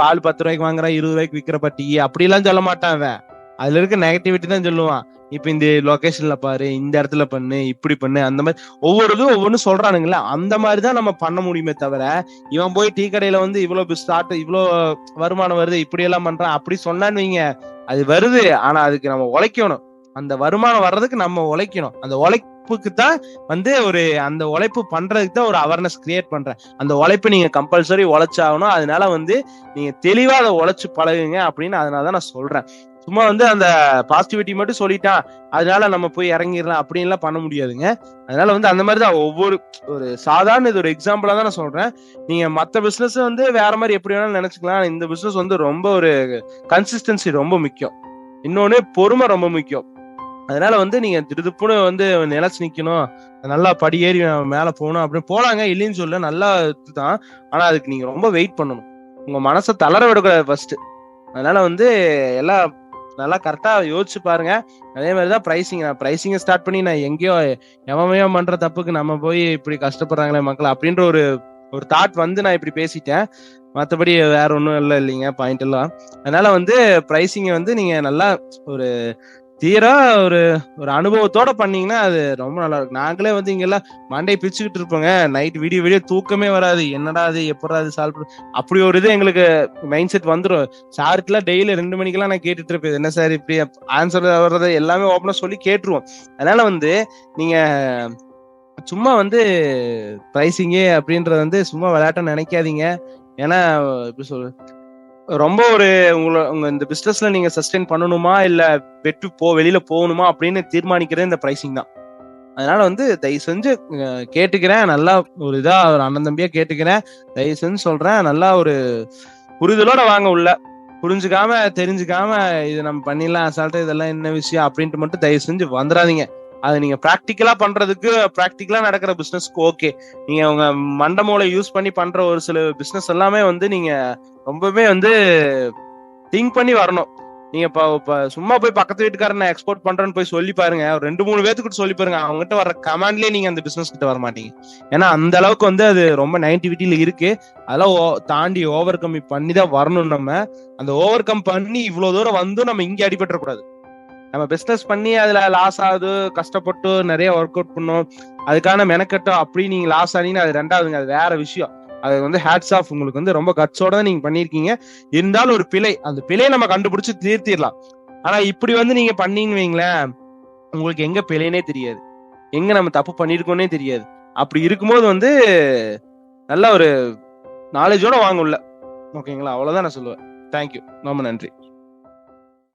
பால் பத்து ரூபாய்க்கு வாங்குறான் இருபது ரூபாய்க்கு விற்கிறப்ப டீ. அப்படிலாம் சொல்ல மாட்டான் அவன். அதுல இருக்க நெகட்டிவிட்டி தான் சொல்லுவான். இப்ப இந்த லொகேஷன்ல பாரு இந்த இடத்துல பண்ணு இப்படி பண்ணு. அந்த மாதிரி ஒவ்வொரு இதுவும் ஒவ்வொன்றும் சொல்றானுங்களா அந்த மாதிரி தான் நம்ம பண்ண முடியுமே தவிர இவன் போய் டீ கடையில வந்து இவ்வளவு ஸ்டார்ட் இவ்வளவு வருமானம் வருது இப்படி எல்லாம் பண்றான் அப்படி சொன்னான்னு வைங்க. அது வருது ஆனா அதுக்கு நம்ம உழைக்கணும். அந்த வருமானம் வர்றதுக்கு நம்ம உழைக்கணும். அந்த உழை உழைப்புக்கு தான் வந்து ஒரு அந்த உழைப்பு பண்றதுக்கு தான் ஒரு அவேர்னஸ் கிரியேட் பண்றேன். அந்த உழைப்பு நீங்க கம்பல்சரி உழைச்சாகணும். அதனால வந்து நீங்க தெளிவா அதை உழைச்சு பழகுங்க அப்படின்னு அதனால தான் நான் சொல்றேன். சும்மா வந்து அந்த பாசிட்டிவிட்டி மட்டும் சொல்லிட்டான். அதனால நம்ம போய் இறங்கிடலாம் அப்படின்லாம் பண்ண முடியாதுங்க. அதனால வந்து அந்த மாதிரி தான் ஒவ்வொரு ஒரு சாதாரண இது ஒரு எக்ஸாம்பிளா தான் நான் சொல்றேன். நீங்க மற்ற பிசினஸ் வந்து வேற மாதிரி எப்படி வேணாலும் நினைச்சுக்கலாம். இந்த பிசினஸ் வந்து ரொம்ப ஒரு கன்சிஸ்டன்சி ரொம்ப முக்கியம். இன்னொன்னு பொறுமை ரொம்ப முக்கியம். அதனால வந்து நீங்க திருப்புன்னு வந்து நிலைச்சு நிக்கணும். நல்லா படியேறி மேல போகணும். அப்படின்னு போலாங்க இல்லைன்னு சொல்ல நல்லா இதுதான். ஆனா அதுக்கு நீங்க ரொம்ப வெயிட் பண்ணணும். உங்க மனசை தளர விடக்கூடாது ஃபர்ஸ்ட் அதனால வந்து எல்லாம் நல்லா கரெக்டா யோசிச்சு பாருங்க. அதே மாதிரிதான் பிரைசிங் நான் பிரைசிங்கை ஸ்டார்ட் பண்ணி நான் எங்கேயோ எவமையோ பண்ற தப்புக்கு நம்ம போய் இப்படி கஷ்டப்படுறாங்களே மக்கள் அப்படின்ற ஒரு ஒரு தாட் வந்து நான் இப்படி பேசிட்டேன். மற்றபடி வேற ஒன்றும் இல்லை இல்லைங்க பாயிண்ட் எல்லாம். அதனால வந்து பிரைசிங்கை வந்து நீங்க நல்லா ஒரு தீரா ஒரு ஒரு அனுபவத்தோட பண்ணீங்கன்னா அது ரொம்ப நல்லா இருக்கும். நாங்களே வந்து இங்கெல்லாம் மண்டையை பிச்சுக்கிட்டு இருப்போங்க. நைட் விடிய விடிய தூக்கமே வராது. என்னடா அது எப்படா அது சால்வ் அப்படி ஒரு இது எங்களுக்கு மைண்ட் செட் வந்துடும் சாருக்குலாம் டெய்லி ரெண்டு மணிக்கெல்லாம் நான் கேட்டுட்டு இருப்பேன். என்ன சார் இப்படி? ஆன்சர் வர்றது எல்லாமே ஓப்பனா சொல்லி கேட்டுருவோம். அதனால வந்து நீங்க சும்மா வந்து பிரைசிங்கே அப்படின்றது வந்து சும்மா விளையாட்ட நினைக்காதீங்க. ஏன்னா எப்படி சொல்றது? ரொம்ப ஒரு உங்களை உங்க இந்த பிசினஸ்ல நீங்க சஸ்டெயின் பண்ணணுமா? இல்ல வெட்டு போ வெளியில போகணுமா? அப்படின்னு தீர்மானிக்கிறதே இந்த பிரைசிங் தான். அதனால வந்து தயவு செஞ்சு கேட்டுக்கிறேன். நல்லா ஒரு இதா ஒரு அண்ணன் தம்பியா கேட்டுக்கிறேன். தயவு செஞ்சு சொல்றேன். நல்லா ஒரு புரிதலோட வாங்க உள்ள. புரிஞ்சுக்காம தெரிஞ்சுக்காம இது நம்ம பண்ணிடலாம் அசால்ட்டா இதெல்லாம் என்ன விஷயம்? அப்படின்ட்டு மட்டும் தயவு செஞ்சு வந்துடாதீங்க. அது நீங்க ப்ராக்டிக்கலா பண்றதுக்கு ப்ராக்டிக்கலா நடக்கிற பிசினஸ்க்கு ஓகே நீங்க உங்க மண்ட யூஸ் பண்ணி பண்ற ஒரு சில பிசினஸ் எல்லாமே வந்து நீங்க ரொம்பவே வந்து திங்க் பண்ணி வரணும். நீங்க இப்ப இப்ப சும்மா போய் பக்கத்து வீட்டுக்காரன் நான் எக்ஸ்போர்ட் பண்றேன்னு போய் சொல்லி பாருங்க. ஒரு ரெண்டு மூணு பேத்துக்கிட்ட சொல்லி பாருங்க. அவங்ககிட்ட வர கமாண்ட்லயே நீங்க அந்த பிசினஸ் கிட்ட வர மாட்டீங்க ஏன்னா அந்த அளவுக்கு வந்து அது ரொம்ப நெகட்டிவிட்டியில இருக்கு. அதெல்லாம் ஓ- தாண்டி ஓவர் கம் பண்ணி தான் வரணும் நம்ம. அந்த ஓவர் கம் பண்ணி இவ்வளவு தூரம் வந்து நம்ம இங்க அடிபட்டுற கூடாது நம்ம பிசினஸ் பண்ணி அதுல லாஸ் ஆகுது கஷ்டப்பட்டு நிறைய ஒர்க் அவுட் பண்ணோம். அதுக்கான மெனக்கட்டும் அப்படி நீங்க லாஸ் ஆனீங்கன்னா அது ரெண்டாவதுங்க அது வேற விஷயம். அது வந்து ஹேட்ஸ் ஆஃப் உங்களுக்கு வந்து ரொம்ப கட்ஸோட தான் நீங்க பண்ணிருக்கீங்க இருந்தாலும் ஒரு பிழை. அந்த பிழையை நம்ம கண்டுபிடிச்சு தீர்த்திடலாம். ஆனா இப்படி வந்து நீங்க பண்ணீங்கன்னு வைங்களேன் உங்களுக்கு எங்க பிழைனே தெரியாது. எங்க நம்ம தப்பு பண்ணிருக்கோம்னே தெரியாது. அப்படி இருக்கும்போது வந்து நல்ல ஒரு நாலேஜோட வாங்க உள்ள. ஓகேங்களா? அவ்வளவுதான் நான் சொல்லுவேன். தேங்க்யூ ரொம்ப நன்றி.